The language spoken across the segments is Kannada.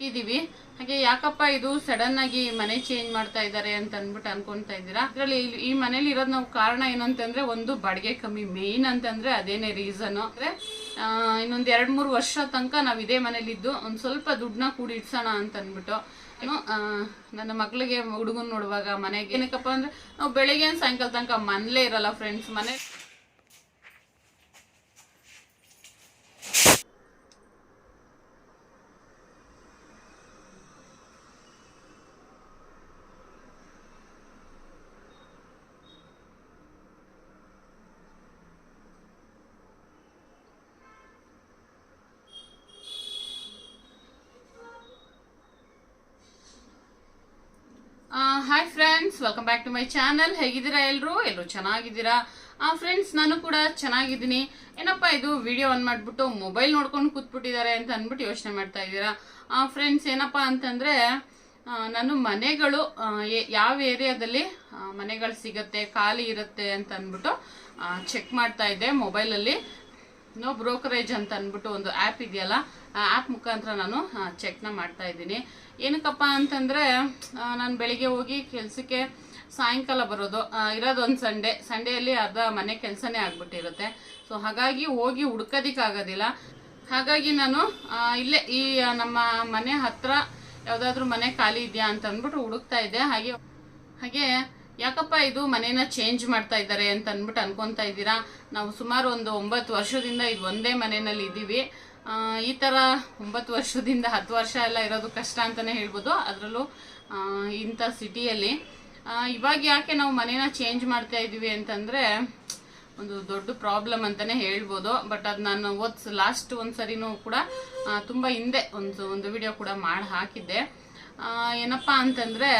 ಇದೀವಿ ಹಾಗೆ ಯಾಕಪ್ಪ ಇದು ಸಡನ್ ಆಗಿ ಮನೆ ಚೇಂಜ್ ಮಾಡ್ತಾ ಇದ್ದಾರೆ ಅಂತ ಅನ್ಬಿಟ್ಟು ಅನ್ಕೊಂತಾ ಇದ್ದೀರಾ? ಅದ್ರಲ್ಲಿ ಈ ಮನೇಲಿ ಇರೋದ್ ನಾವು ಕಾರಣ ಏನಂತಂದ್ರೆ ಒಂದು ಬಾಡಿಗೆ ಕಮ್ಮಿ ಮೇನ್ ಅಂತಂದ್ರೆ ಅದೇನೇ ರೀಸನ್ ಅಂದ್ರೆ ಇನ್ನೊಂದು ಎರಡ್ ಮೂರು ವರ್ಷ ತನಕ ನಾವ್ ಇದೇ ಮನೇಲಿ ಇದ್ದು ಒಂದ್ ಸ್ವಲ್ಪ ದುಡ್ಡನ್ನ ಕೂಡಿ ಇಡ್ಸೋಣ ಅಂತ ಅನ್ಬಿಟ್ಟು ಏನು ನನ್ನ ಮಕ್ಳಿಗೆ ಹುಡುಗನ್ ನೋಡುವಾಗ ಮನೆಗೆ ಏನಕ್ಕಪ್ಪ ಅಂದ್ರೆ, ನಾವು ಬೆಳಿಗ್ಗೆ ಸಾಯಂಕಾಲ ತನಕ ಮನೇಲೇ ಇರಲ್ಲ ಫ್ರೆಂಡ್ಸ್ ಮನೆ. Hi friends welcome back to my channel ಹೇಗಿದ್ದೀರಾ ಎಲ್ಲರೂ ಎಲ್ಲರೂ ಚೆನ್ನಾಗಿದ್ದೀರಾ? ಫ್ರೆಂಡ್ಸ್ ನಾನು ಕೂಡ ಚೆನ್ನಾಗಿದ್ದೀನಿ. ಏನಪ್ಪ ಇದು ವಿಡಿಯೋ ಆನ್ ಮಾಡಿಬಿಟ್ಟು ಮೊಬೈಲ್ ನೋಡ್ಕೊಂಡು ಕೂತ್ಬಿಟ್ಟಿದ್ದಾರೆ ಅಂತ ಅಂದ್ಬಿಟ್ಟು ಯೋಚನೆ ಮಾಡ್ತಾ ಇದ್ದೀರಾ? ಫ್ರೆಂಡ್ಸ್ ಏನಪ್ಪ ಅಂತಂದ್ರೆ ನಾನು ಮನೆಗಳು ಯಾವ ಏರಿಯಾದಲ್ಲಿ ಮನೆಗಳು ಸಿಗತ್ತೆ, ಖಾಲಿ ಇರುತ್ತೆ ಅಂತ ಅಂದ್ಬಿಟ್ಟು ಚೆಕ್ ಮಾಡ್ತಾ ಇದ್ದೆ ಮೊಬೈಲಲ್ಲಿ ನೋ ಬ್ರೋಕರೇಜ್ ಅಂತ ಅಂದ್ಬಿಟ್ಟು ಒಂದು ಆ್ಯಪ್ ಇದೆಯಲ್ಲ ಆ ಆ್ಯಪ್ ಮುಖಾಂತರ ನಾನು ಚೆಕ್ನ ಮಾಡ್ತಾ ಇದ್ದೀನಿ. ಏನಕ್ಕಪ್ಪ ಅಂತಂದರೆ ನಾನು ಬೆಳಿಗ್ಗೆ ಹೋಗಿ ಕೆಲಸಕ್ಕೆ ಸಾಯಂಕಾಲ ಬರೋದು ಇರೋದು ಒಂದು ಸಂಡೇ ಸಂಡೇಯಲ್ಲಿ ಅರ್ಧ ಮನೆ ಕೆಲಸನೇ ಆಗಿಬಿಟ್ಟಿರುತ್ತೆ. ಸೊ ಹಾಗಾಗಿ ಹೋಗಿ ಹುಡ್ಕೋದಿಕ್ಕಾಗೋದಿಲ್ಲ. ಹಾಗಾಗಿ ನಾನು ಇಲ್ಲೇ ಈ ನಮ್ಮ ಮನೆ ಹತ್ರ ಯಾವುದಾದ್ರೂ ಮನೆ ಖಾಲಿ ಇದೆಯಾ ಅಂತ ಅಂದ್ಬಿಟ್ಟು ಹುಡುಕ್ತಾ ಇದ್ದೆ. ಹಾಗೆ ಹಾಗೆ, ಯಾಕಪ್ಪ ಇದು ಮನೇನ ಚೇಂಜ್ ಮಾಡ್ತಾ ಇದ್ದಾರೆ ಅಂತ ಅಂದ್ಬಿಟ್ಟು ಅನ್ಕೊತಾ ಇದ್ದೀರಾ? ನಾವು ಸುಮಾರು ಒಂದು ಒಂಬತ್ತು ವರ್ಷದಿಂದ ಇದು ಒಂದೇ ಮನೆಯಲ್ಲಿ ಇದ್ದೀವಿ. ಈ ಥರ ಒಂಬತ್ತು ವರ್ಷದಿಂದ ಹತ್ತು ವರ್ಷ ಎಲ್ಲ ಇರೋದು ಕಷ್ಟ ಅಂತಲೇ ಹೇಳ್ಬೋದು. ಅದರಲ್ಲೂ ಇಂಥ ಸಿಟಿಯಲ್ಲಿ. ಇವಾಗ ಯಾಕೆ ನಾವು ಮನೇನ ಚೇಂಜ್ ಮಾಡ್ತಾ ಇದ್ದೀವಿ ಅಂತಂದರೆ, ಒಂದು ದೊಡ್ಡ ಪ್ರಾಬ್ಲಮ್ ಅಂತಾನೆ ಹೇಳ್ಬೋದು. ಬಟ್ ಅದು ನಾನು ಓದ್ಸ್ ಲಾಸ್ಟ್ ಒಂದು ಸರಿನೂ ಕೂಡ ತುಂಬ ಹಿಂದೆ ಒಂದು ಒಂದು ವಿಡಿಯೋ ಕೂಡ ಮಾಡಿ ಹಾಕಿದ್ದೆ. ಏನಪ್ಪ ಅಂತಂದರೆ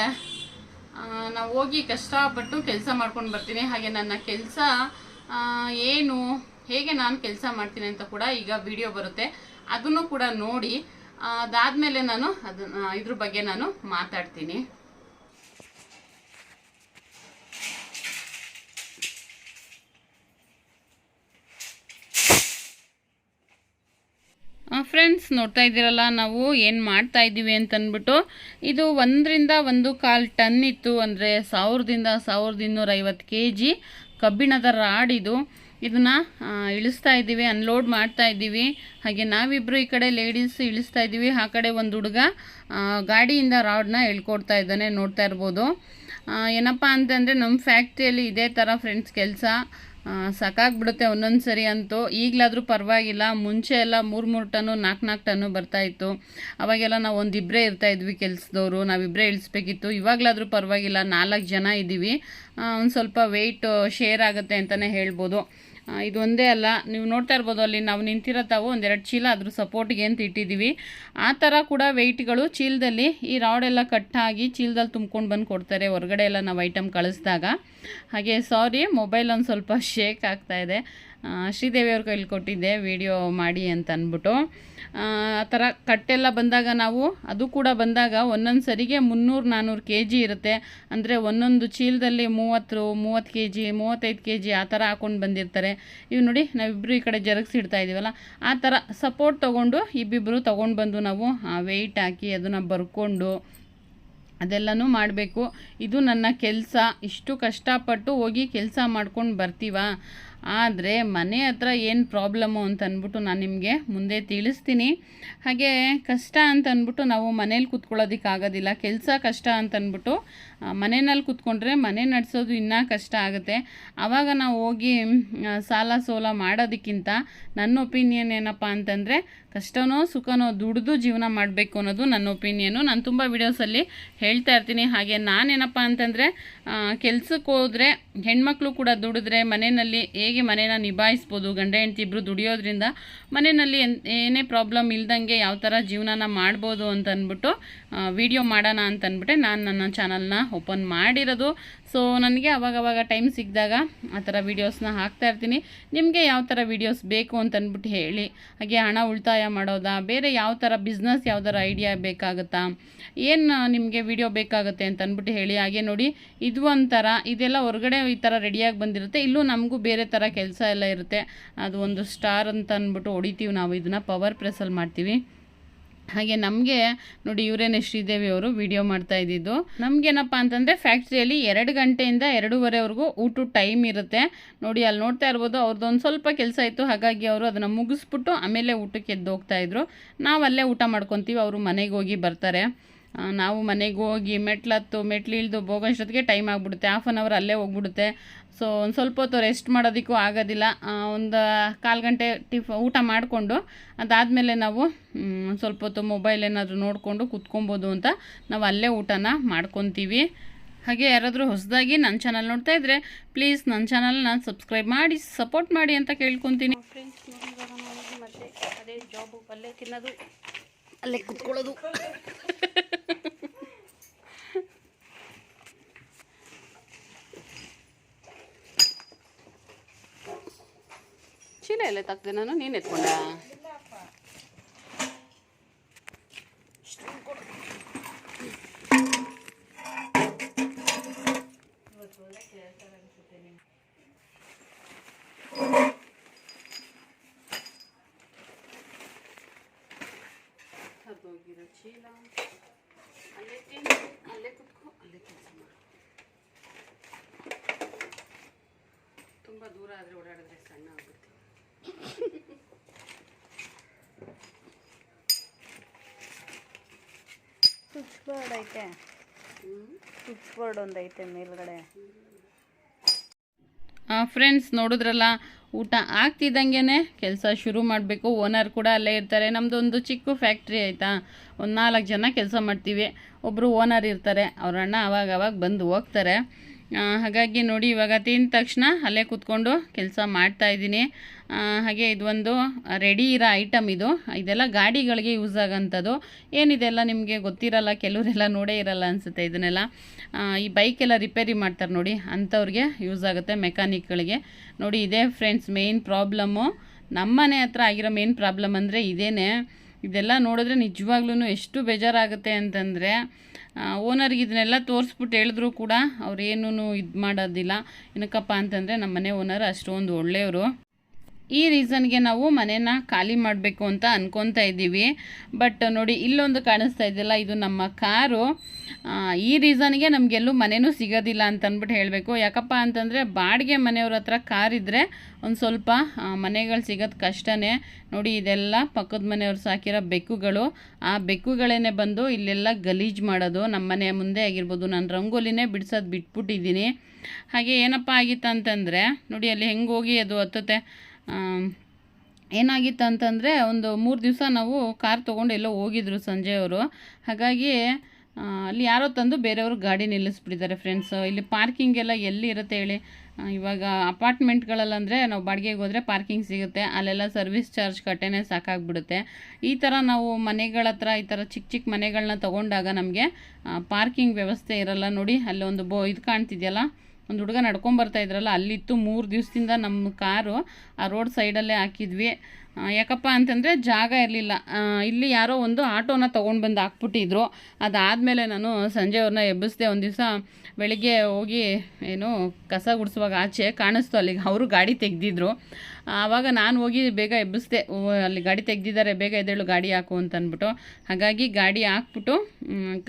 ನಾವು ಹೋಗಿ ಕಷ್ಟಪಟ್ಟು ಕೆಲಸ ಮಾಡ್ಕೊಂಡು ಬರ್ತೀನಿ. ಹಾಗೆ ನನ್ನ ಕೆಲಸ ಏನು, ಹೇಗೆ ನಾನು ಕೆಲಸ ಮಾಡ್ತೀನಿ ಅಂತ ಕೂಡ ಈಗ ವಿಡಿಯೋ ಬರುತ್ತೆ. ಅದನ್ನು ಕೂಡ ನೋಡಿ ಅದಾದ್ಮೇಲೆ ನಾನು ಅದನ್ನ ಇದ್ರ ಬಗ್ಗೆ ನಾನು ಮಾತಾಡ್ತೀನಿ. ಫ್ರೆಂಡ್ಸ್ ನೋಡ್ತಾ ಇದ್ದೀರಲ್ಲ, ನಾವು ಏನು ಮಾಡ್ತಾ ಇದ್ದೀವಿ ಅಂತಂದ್ಬಿಟ್ಟು ಇದು ಒಂದರಿಂದ ಒಂದು ಕಾಲು ಟನ್ ಇತ್ತು, ಅಂದರೆ ಸಾವಿರದಿಂದ ಸಾವಿರದ ಇನ್ನೂರೈವತ್ತು ಕೆ ಜಿ ಕಬ್ಬಿಣದ ರಾಡಿದು ಇದನ್ನ ಇಳಿಸ್ತಾ ಇದ್ದೀವಿ ಅನ್ಲೋಡ್ ಮಾಡ್ತಾ ಇದ್ದೀವಿ. ಹಾಗೆ ನಾವಿಬ್ಬರು ಈ ಕಡೆ ಲೇಡೀಸ್ ಇಳಿಸ್ತಾ ಇದ್ದೀವಿ. ಆ ಕಡೆ ಒಂದು ಹುಡುಗ ಗಾಡಿಯಿಂದ ರಾಡ್ನ ಎಳ್ಕೊಡ್ತಾ ಇದ್ದಾನೆ, ನೋಡ್ತಾ ಇರ್ಬೋದು. ಏನಪ್ಪ ಅಂತಂದರೆ ನಮ್ಮ ಫ್ಯಾಕ್ಟ್ರಿಯಲ್ಲಿ ಇದೇ ಥರ ಫ್ರೆಂಡ್ಸ್ ಕೆಲಸ. ಸಾಕಾಗ್ಬಿಡುತ್ತೆ ಒಂದೊಂದು ಸರಿ ಅಂತೂ. ಈಗಲಾದರೂ ಪರವಾಗಿಲ್ಲ. ಮುಂಚೆ ಎಲ್ಲ ಮೂರು ಮೂರು ಟನ್ನು ನಾಲ್ಕು ನಾಲ್ಕು ಟನ್ನು ಬರ್ತಾಯಿತ್ತು ಅವಾಗೆಲ್ಲ ನಾವು ಒಂದಿಬ್ಬರೇ ಇರ್ತಾ ಇದ್ವಿ ಕೆಲಸದವರು. ನಾವಿಬ್ಬರೇ ಇಳಿಸ್ಬೇಕಿತ್ತು. ಇವಾಗಲಾದರೂ ಪರವಾಗಿಲ್ಲ. ನಾಲ್ಕು ಜನ ಇದ್ದೀವಿ. ಒಂದು ಸ್ವಲ್ಪ ವೆಯ್ಟ್ ಶೇರ್ ಆಗುತ್ತೆ ಅಂತಲೇ ಹೇಳ್ಬೋದು. ಇದು ಒಂದೇ ಅಲ್ಲ. ನೀವು ನೋಡ್ತಾ ಇರ್ಬೋದು ಅಲ್ಲಿ ನಾವು ನಿಂತಿರೋ ತಾವು ಒಂದೆರಡು ಚೀಲ ಅದ್ರ ಸಪೋರ್ಟ್ಗೆ ಅಂತ ಇಟ್ಟಿದ್ದೀವಿ. ಆ ಥರ ಕೂಡ ವೆಯ್ಟ್ಗಳು ಚೀಲದಲ್ಲಿ ಈ ರಾಡೆಲ್ಲ ಕಟ್ಟಾಗಿ ಚೀಲದಲ್ಲಿ ತುಂಬ್ಕೊಂಡು ಬಂದು ಕೊಡ್ತಾರೆ. ಹೊರಗಡೆ ಎಲ್ಲ ನಾವು ಐಟಮ್ ಕಳಿಸಿದಾಗ. ಹಾಗೆ ಸಾರಿ ಮೊಬೈಲ್ ಒಂದು ಸ್ವಲ್ಪ ಶೇಕ್ ಆಗ್ತಾ ಇದೆ. ಆ, ಶ್ರೀದೇವಿಯವ್ರ ಕೈಲಿ ಕೊಟ್ಟಿದ್ದೆ, ವಿಡಿಯೋ ಮಾಡಿ ಅಂತ ಅಂದ್ಬಿಟ್ಟು. ಆ ಆ ಥರ ಕಟ್ಟೆಲ್ಲ ಬಂದಾಗ ನಾವು, ಅದು ಕೂಡ ಬಂದಾಗ ಒಂದೊಂದು ಸರಿಗೆ ಮುನ್ನೂರು ನಾನ್ನೂರು ಕೆ ಜಿ ಇರುತ್ತೆ. ಅಂದರೆ ಒಂದೊಂದು ಚೀಲದಲ್ಲಿ ಮೂವತ್ತು ಮೂವತ್ತು ಕೆ ಜಿ ಮೂವತ್ತೈದು ಕೆ ಜಿ ಆ ಥರ ಹಾಕೊಂಡು ಬಂದಿರ್ತಾರೆ. ಇವು ನೋಡಿ ನಾವಿಬ್ಬರು ಈ ಕಡೆ ಜರುಗಿಸಿಡ್ತಾ ಇದ್ದೀವಲ್ಲ ಆ ಥರ ಸಪೋರ್ಟ್ ತೊಗೊಂಡು ಇಬ್ಬಿಬ್ಬರು ತೊಗೊಂಡು ಬಂದು ನಾವು ವೆಯ್ಟ್ ಹಾಕಿ ಅದನ್ನು ಬರ್ಕೊಂಡು ಅದೆಲ್ಲನೂ ಮಾಡಬೇಕು. ಇದು ನನ್ನ ಕೆಲಸ. ಇಷ್ಟು ಕಷ್ಟಪಟ್ಟು ಹೋಗಿ ಕೆಲಸ ಮಾಡ್ಕೊಂಡು ಬರ್ತೀವ? ಆದರೆ ಮನೆ ಹತ್ರ ಏನು ಪ್ರಾಬ್ಲಮ್ಮು ಅಂತ ಅಂದ್ಬಿಟ್ಟು ನಾನು ನಿಮಗೆ ಮುಂದೆ ತಿಳಿಸ್ತೀನಿ. ಹಾಗೆ ಕಷ್ಟ ಅಂತ ನಾವು ಮನೇಲಿ ಕೂತ್ಕೊಳ್ಳೋದಕ್ಕಾಗೋದಿಲ್ಲ, ಕೆಲಸ ಕಷ್ಟ ಅಂತ ಅಂದ್ಬಿಟ್ಟು ಮನೆಯಲ್ಲಿ ಕೂತ್ಕೊಂಡ್ರೆ ಮನೆ ನಡೆಸೋದು ಇನ್ನೂ ಕಷ್ಟ ಆಗುತ್ತೆ. ಆವಾಗ ನಾವು ಹೋಗಿ ಸಾಲ ಸೋಲ ಮಾಡೋದಕ್ಕಿಂತ ನನ್ನ ಒಪಿನಿಯನ್ ಏನಪ್ಪ ಅಂತಂದರೆ ಕಷ್ಟನೋ ಸುಖನೋ ದುಡಿದು ಜೀವನ ಮಾಡಬೇಕು ಅನ್ನೋದು ನನ್ನ ಒಪಿನಿಯನು. ನಾನು ತುಂಬ ವಿಡಿಯೋಸಲ್ಲಿ ಹೇಳ್ತಾ ಇರ್ತೀನಿ. ಹಾಗೆ ನಾನೇನಪ್ಪ ಅಂತಂದರೆ ಕೆಲ್ಸಕ್ಕೆ ಹೋದರೆ, ಹೆಣ್ಮಕ್ಳು ಕೂಡ ದುಡಿದ್ರೆ ಮನೆಯಲ್ಲಿ ಹೇಗೆ ಮನೇನ ನಿಭಾಯಿಸ್ಬೋದು, ಗಂಡ ಹೆಂಡತಿ ಇಬ್ಬರು ದುಡಿಯೋದ್ರಿಂದ ಮನೆಯಲ್ಲಿ ಏನೇ ಪ್ರಾಬ್ಲಮ್ ಇಲ್ದಂಗೆ ಯಾವ ಥರ ಜೀವನನ ಮಾಡ್ಬೋದು ಅಂತಂದ್ಬಿಟ್ಟು ವಿಡಿಯೋ ಮಾಡೋಣ ಅಂತ ಅಂದ್ಬಿಟ್ಟೆ ನಾನು ನನ್ನ ಚಾನಲ್ನ ಓಪನ್ ಮಾಡಿರೋದು. ಸೊ ನನಗೆ ಅವಾಗವಾಗ ಟೈಮ್ ಸಿಕ್ಕಿದಾಗ ಆ ಥರ ವೀಡಿಯೋಸ್ನ ಹಾಕ್ತಾ ಇರ್ತೀನಿ. ನಿಮಗೆ ಯಾವ ಥರ ವೀಡಿಯೋಸ್ ಬೇಕು ಅಂತ ಅಂದ್ಬಿಟ್ಟು ಹೇಳಿ. ಹಾಗೆ ಹಣ ಉಳಿತಾಯ ಮಾಡೋದಾ? ಬೇರೆ ಯಾವ ಥರ ಬಿಸ್ನೆಸ್ ಯಾವ್ದಾರ ಐಡಿಯಾ ಬೇಕಾಗುತ್ತಾ? ಏನು ನಿಮಗೆ ವಿಡಿಯೋ ಬೇಕಾಗುತ್ತೆ ಅಂತ ಅಂದ್ಬಿಟ್ಟು ಹೇಳಿ. ಹಾಗೆ ನೋಡಿ, ಇದು ಒಂಥರ, ಇದೆಲ್ಲ ಹೊರಗಡೆ ಈ ಥರ ರೆಡಿಯಾಗಿ ಬಂದಿರುತ್ತೆ. ಇಲ್ಲೂ ನಮಗೂ ಬೇರೆ ಥರ ಕೆಲಸ ಎಲ್ಲ ಇರುತ್ತೆ. ಅದು ಒಂದು ಸ್ಟಾರ್ ಅಂತ ಅಂದ್ಬಿಟ್ಟು ಹೊಡಿತೀವಿ ನಾವು. ಇದನ್ನು ಪವರ್ ಪ್ರೆಸ್ಸಲ್ಲಿ ಮಾಡ್ತೀವಿ. ಹಾಗೆ ನಮಗೆ ನೋಡಿ ಇವರೇನೆ ಶ್ರೀದೇವಿ ಅವರು ವಿಡಿಯೋ ಮಾಡ್ತಾ ಇದ್ದಿದ್ದು. ನಮಗೇನಪ್ಪ ಅಂತಂದರೆ ಫ್ಯಾಕ್ಟ್ರಿಯಲ್ಲಿ ಎರಡು ಗಂಟೆಯಿಂದ ಎರಡೂವರೆವರೆಗೂ ಊಟ ಟೈಮ್ ಇರುತ್ತೆ. ನೋಡಿ ಅಲ್ಲಿ ನೋಡ್ತಾ ಇರ್ಬೋದು ಅವ್ರದ್ದು ಒಂದು ಸ್ವಲ್ಪ ಕೆಲಸ ಇತ್ತು, ಹಾಗಾಗಿ ಅವರು ಅದನ್ನು ಮುಗಿಸ್ಬಿಟ್ಟು ಆಮೇಲೆ ಊಟಕ್ಕೆ ಎದ್ದು ಹೋಗ್ತಾ ಇದ್ರು. ನಾವು ಅಲ್ಲೇ ಊಟ ಮಾಡ್ಕೊತೀವಿ, ಅವರು ಮನೆಗೆ ಹೋಗಿ ಬರ್ತಾರೆ. ನಾವು ಮನೆಗೆ ಹೋಗಿ ಮೆಟ್ಲತ್ತು ಮೆಟ್ಲು ಇಳಿದು ಹೋಗೋಷ್ಟೊತ್ತಿಗೆ ಟೈಮ್ ಆಗಿಬಿಡುತ್ತೆ. ಹಾಫ್ ಆನ್ ಅವರ್ ಅಲ್ಲೇ ಹೋಗ್ಬಿಡುತ್ತೆ. ಸೊ ಒಂದು ಸ್ವಲ್ಪ ಹೊತ್ತು ರೆಸ್ಟ್ ಮಾಡೋದಕ್ಕೂ ಆಗೋದಿಲ್ಲ. ಒಂದು ಕಾಲು ಗಂಟೆ ಟಿಫ್, ಊಟ ಮಾಡಿಕೊಂಡು, ಅದಾದಮೇಲೆ ನಾವು ಸ್ವಲ್ಪ ಹೊತ್ತು ಮೊಬೈಲ್ ಏನಾದರೂ ನೋಡಿಕೊಂಡು ಕುತ್ಕೊಬೋದು ಅಂತ ನಾವು ಅಲ್ಲೇ ಊಟನ ಮಾಡ್ಕೊತೀವಿ. ಹಾಗೆ ಯಾರಾದರೂ ಹೊಸದಾಗಿ ನನ್ನ ಚಾನಲ್ ನೋಡ್ತಾ ಇದ್ದರೆ ಪ್ಲೀಸ್ ನನ್ನ ಚಾನಲ್ನ ಸಬ್ಸ್ಕ್ರೈಬ್ ಮಾಡಿ ಸಪೋರ್ಟ್ ಮಾಡಿ ಅಂತ ಕೇಳ್ಕೊತೀನಿ. ಫ್ರೆಂಡ್ಸ್ ಮತ್ತೆ ಅದೇ ಜಾಬು ಅಲ್ಲೇ ತಿನ್ನೋದು. ಅಲ್ಲೇ ಕುತ್ಕೊಳ್ಳೋದು. ಚೀಲ ಎಲ್ಲ ತಾಕ್ತೇನೆ ನಾನು? ನೀನು ಎತ್ಕೊಂಡ? ಹೋಗಿರೋ ಚೀಲ. ಅಲ್ಲೇ ತಿಂದು ಅಲ್ಲೇ ಕುತ್ಕೋ ಅಲ್ಲೇ ಕೆಲಸ ಮಾಡು. ತುಂಬ ದೂರ ಆದರೆ ಓಡಾಡಿದ್ರೆ ಸಣ್ಣ ಆಗುತ್ತೆ ಸ್ವಿಚ್ ಬೋರ್ಡ್ ಐತೆ. ಸ್ವಿಚ್ ಬೋರ್ಡ್ ಒಂದೈತೆ ಐತೆ ಮೇಲ್ಗಡೆ ಫ್ರೆಂಡ್ಸ್ ನೋಡಿದ್ರಲ್ಲ ಊಟ ಆಗ್ತಿದ್ದಂಗೆ ಕೆಲಸ ಶುರು ಮಾಡಬೇಕು. ಓನರ್ ಕೂಡ ಅಲ್ಲೇ ಇರ್ತಾರೆ. ನಮ್ಮದೊಂದು ಚಿಕ್ಕ ಫ್ಯಾಕ್ಟ್ರಿ ಆಯಿತಾ? ಒಂದು ನಾಲ್ಕು ಜನ ಕೆಲಸ ಮಾಡ್ತೀವಿ. ಒಬ್ಬರು ಓನರ್ ಇರ್ತಾರೆ, ಅವ್ರ ಅಣ್ಣ ಅವಾಗ ಅವಾಗ ಬಂದು ಹೋಗ್ತಾರೆ. ಹಾಗಾಗಿ ನೋಡಿ, ಇವಾಗ ತಿಂದ ತಕ್ಷಣ ಅಲ್ಲೇ ಕೂತ್ಕೊಂಡು ಕೆಲಸ ಮಾಡ್ತಾಯಿದ್ದೀನಿ ಹಾಗೆ ಇದೊಂದು ರೆಡಿ ಇರೋ ಐಟಮ್ ಇದು. ಇದೆಲ್ಲ ಗಾಡಿಗಳಿಗೆ ಯೂಸ್ ಆಗೋಂಥದ್ದು. ಏನಿದೆಲ್ಲ ನಿಮಗೆ ಗೊತ್ತಿರಲ್ಲ, ಕೆಲವರೆಲ್ಲ ನೋಡೇ ಇರಲ್ಲ ಅನಿಸುತ್ತೆ ಇದನ್ನೆಲ್ಲ. ಈ ಬೈಕೆಲ್ಲ ರಿಪೇರಿ ಮಾಡ್ತಾರೆ ನೋಡಿ, ಅಂಥವ್ರಿಗೆ ಯೂಸ್ ಆಗುತ್ತೆ ಮೆಕ್ಯಾನಿಕ್ಗಳಿಗೆ ನೋಡಿ, ಇದೇ ಫ್ರೆಂಡ್ಸ್ ಮೇಯ್ನ್ ಪ್ರಾಬ್ಲಮ್ಮು ನಮ್ಮನೆ ಹತ್ರ ಆಗಿರೋ ಮೇನ್ ಪ್ರಾಬ್ಲಮ್ ಅಂದರೆ ಇದೇನೆ. ಇದೆಲ್ಲ ನೋಡಿದ್ರೆ ನಿಜವಾಗ್ಲೂ ಎಷ್ಟು ಬೇಜಾರಾಗುತ್ತೆ ಅಂತಂದರೆ ಓನರ್ಗೆ ಇದನ್ನೆಲ್ಲ ತೋರಿಸ್ಬಿಟ್ಟು ಹೇಳಿದ್ರು ಕೂಡ ಅವ್ರೇನೂ ಇದು ಮಾಡೋದಿಲ್ಲ. ಏನಕ್ಕಪ್ಪ ಅಂತಂದರೆ ನಮ್ಮ ಮನೆ ಓನರ್ ಅಷ್ಟೊಂದು ಒಳ್ಳೆಯವರು. ಈ ರೀಸನ್ಗೆ ನಾವು ಮನೇನ ಖಾಲಿ ಮಾಡಬೇಕು ಅಂತ ಅನ್ಕೊತಾ ಇದ್ದೀವಿ. ಬಟ್ ನೋಡಿ ಇಲ್ಲೊಂದು ಕಾಣಿಸ್ತಾ ಇದೆಯಲ್ಲ ಇದು ನಮ್ಮ ಕಾರು. ಈ ರೀಸನ್ಗೆ ನಮಗೆಲ್ಲೂ ಮನೆಯೂ ಸಿಗೋದಿಲ್ಲ ಅಂತ ಅಂದ್ಬಿಟ್ಟು ಹೇಳಬೇಕು. ಯಾಕಪ್ಪ ಅಂತಂದರೆ ಬಾಡಿಗೆ ಮನೆಯವ್ರ ಹತ್ರ ಕಾರ್ ಇದ್ದರೆ ಒಂದು ಸ್ವಲ್ಪ ಮನೆಗಳು ಸಿಗೋದು ಕಷ್ಟನೇ. ನೋಡಿ ಇದೆಲ್ಲ ಪಕ್ಕದ ಮನೆಯವ್ರು ಸಾಕಿರೋ ಬೆಕ್ಕುಗಳು. ಆ ಬೆಕ್ಕುಗಳೇನೆ ಬಂದು ಇಲ್ಲೆಲ್ಲ ಗಲೀಜು ಮಾಡೋದು ನಮ್ಮ ಮನೆ ಮುಂದೆ ಆಗಿರ್ಬೋದು. ನಾನು ರಂಗೋಲಿನೇ ಬಿಡ್ಸೋದು ಬಿಟ್ಬಿಟ್ಟಿದ್ದೀನಿ. ಹಾಗೆ ಏನಪ್ಪ ಆಗಿತ್ತು ಅಂತಂದರೆ ನೋಡಿ ಅಲ್ಲಿ ಹೆಂಗೆ ಹೋಗಿ ಅದು ಹತ್ತುತ್ತೆ? ಆಮ್, ಏನಾಗಿತ್ತು ಅಂತಂದರೆ ಒಂದು ಮೂರು ದಿವಸ ನಾವು ಕಾರ್ ತೊಗೊಂಡು ಎಲ್ಲೋ ಹೋಗಿದ್ರು ಸಂಜೆಯವರು ಹಾಗಾಗಿ ಅಲ್ಲಿ ಯಾರೋ ತಂದು ಬೇರೆಯವರು ಗಾಡಿ ನಿಲ್ಲಿಸ್ಬಿಟ್ಟಿದ್ದಾರೆ ಫ್ರೆಂಡ್ಸ್ ಇಲ್ಲಿ ಪಾರ್ಕಿಂಗ್ ಎಲ್ಲ ಎಲ್ಲಿ ಇರುತ್ತೆ ಹೇಳಿ ಇವಾಗ ಅಪಾರ್ಟ್ಮೆಂಟ್ಗಳಲ್ಲಂದರೆ ನಾವು ಬಾಡಿಗೆಗೆ ಹೋದರೆ ಪಾರ್ಕಿಂಗ್ ಸಿಗುತ್ತೆ. ಅಲ್ಲೆಲ್ಲ ಸರ್ವಿಸ್ ಚಾರ್ಜ್ ಕಟ್ಟೆನೇ ಸಾಕಾಗ್ಬಿಡುತ್ತೆ. ಈ ಥರ ನಾವು ಮನೆಗಳ ಹತ್ರ, ಈ ಥರ ಚಿಕ್ಕ ಚಿಕ್ಕ ಮನೆಗಳನ್ನ ತೊಗೊಂಡಾಗ ನಮಗೆ ಪಾರ್ಕಿಂಗ್ ವ್ಯವಸ್ಥೆ ಇರಲ್ಲ ನೋಡಿ. ಅಲ್ಲೊಂದು ಬೋ, ಇದು ಕಾಣ್ತಿದೆಯಲ್ಲ? ಒಂದು ಹುಡುಗ ನಡ್ಕೊಂಬರ್ತಾ ಇದ್ರಲ್ಲ ಅಲ್ಲಿತ್ತು ಮೂರು ದಿವಸದಿಂದ ನಮ್ಮ ಕಾರು ಆ ರೋಡ್ ಸೈಡಲ್ಲೇ ಹಾಕಿದ್ವಿ. ಯಾಕಪ್ಪ ಅಂತಂದರೆ ಜಾಗ ಇರಲಿಲ್ಲ. ಇಲ್ಲಿ ಯಾರೋ ಒಂದು ಆಟೋನ ತೊಗೊಂಡು ಬಂದು ಹಾಕ್ಬಿಟ್ಟಿದ್ರು. ಅದಾದಮೇಲೆ ನಾನು ಸಂಜೆಯವ್ರನ್ನ ಎಬ್ಬಿಸಿದೆ ಒಂದು ದಿವಸ ಬೆಳಿಗ್ಗೆ ಹೋಗಿ ಏನು ಕಸ ಗುಡಿಸುವಾಗ ಆಚೆ ಕಾಣಿಸ್ತು ಅಲ್ಲಿಗೆ. ಅವರು ಗಾಡಿ ತೆಗೆದಿದ್ರು. ಆವಾಗ ನಾನು ಹೋಗಿ ಬೇಗ ಎಬ್ಬಿಸಿದೆ. ಅಲ್ಲಿ ಗಾಡಿ ತೆಗೆದಿದ್ದಾರೆ, ಬೇಗ ಎದ್ದೇಳು, ಗಾಡಿ ಹಾಕು ಅಂತಂದ್ಬಿಟ್ಟು. ಹಾಗಾಗಿ ಗಾಡಿ ಹಾಕ್ಬಿಟ್ಟು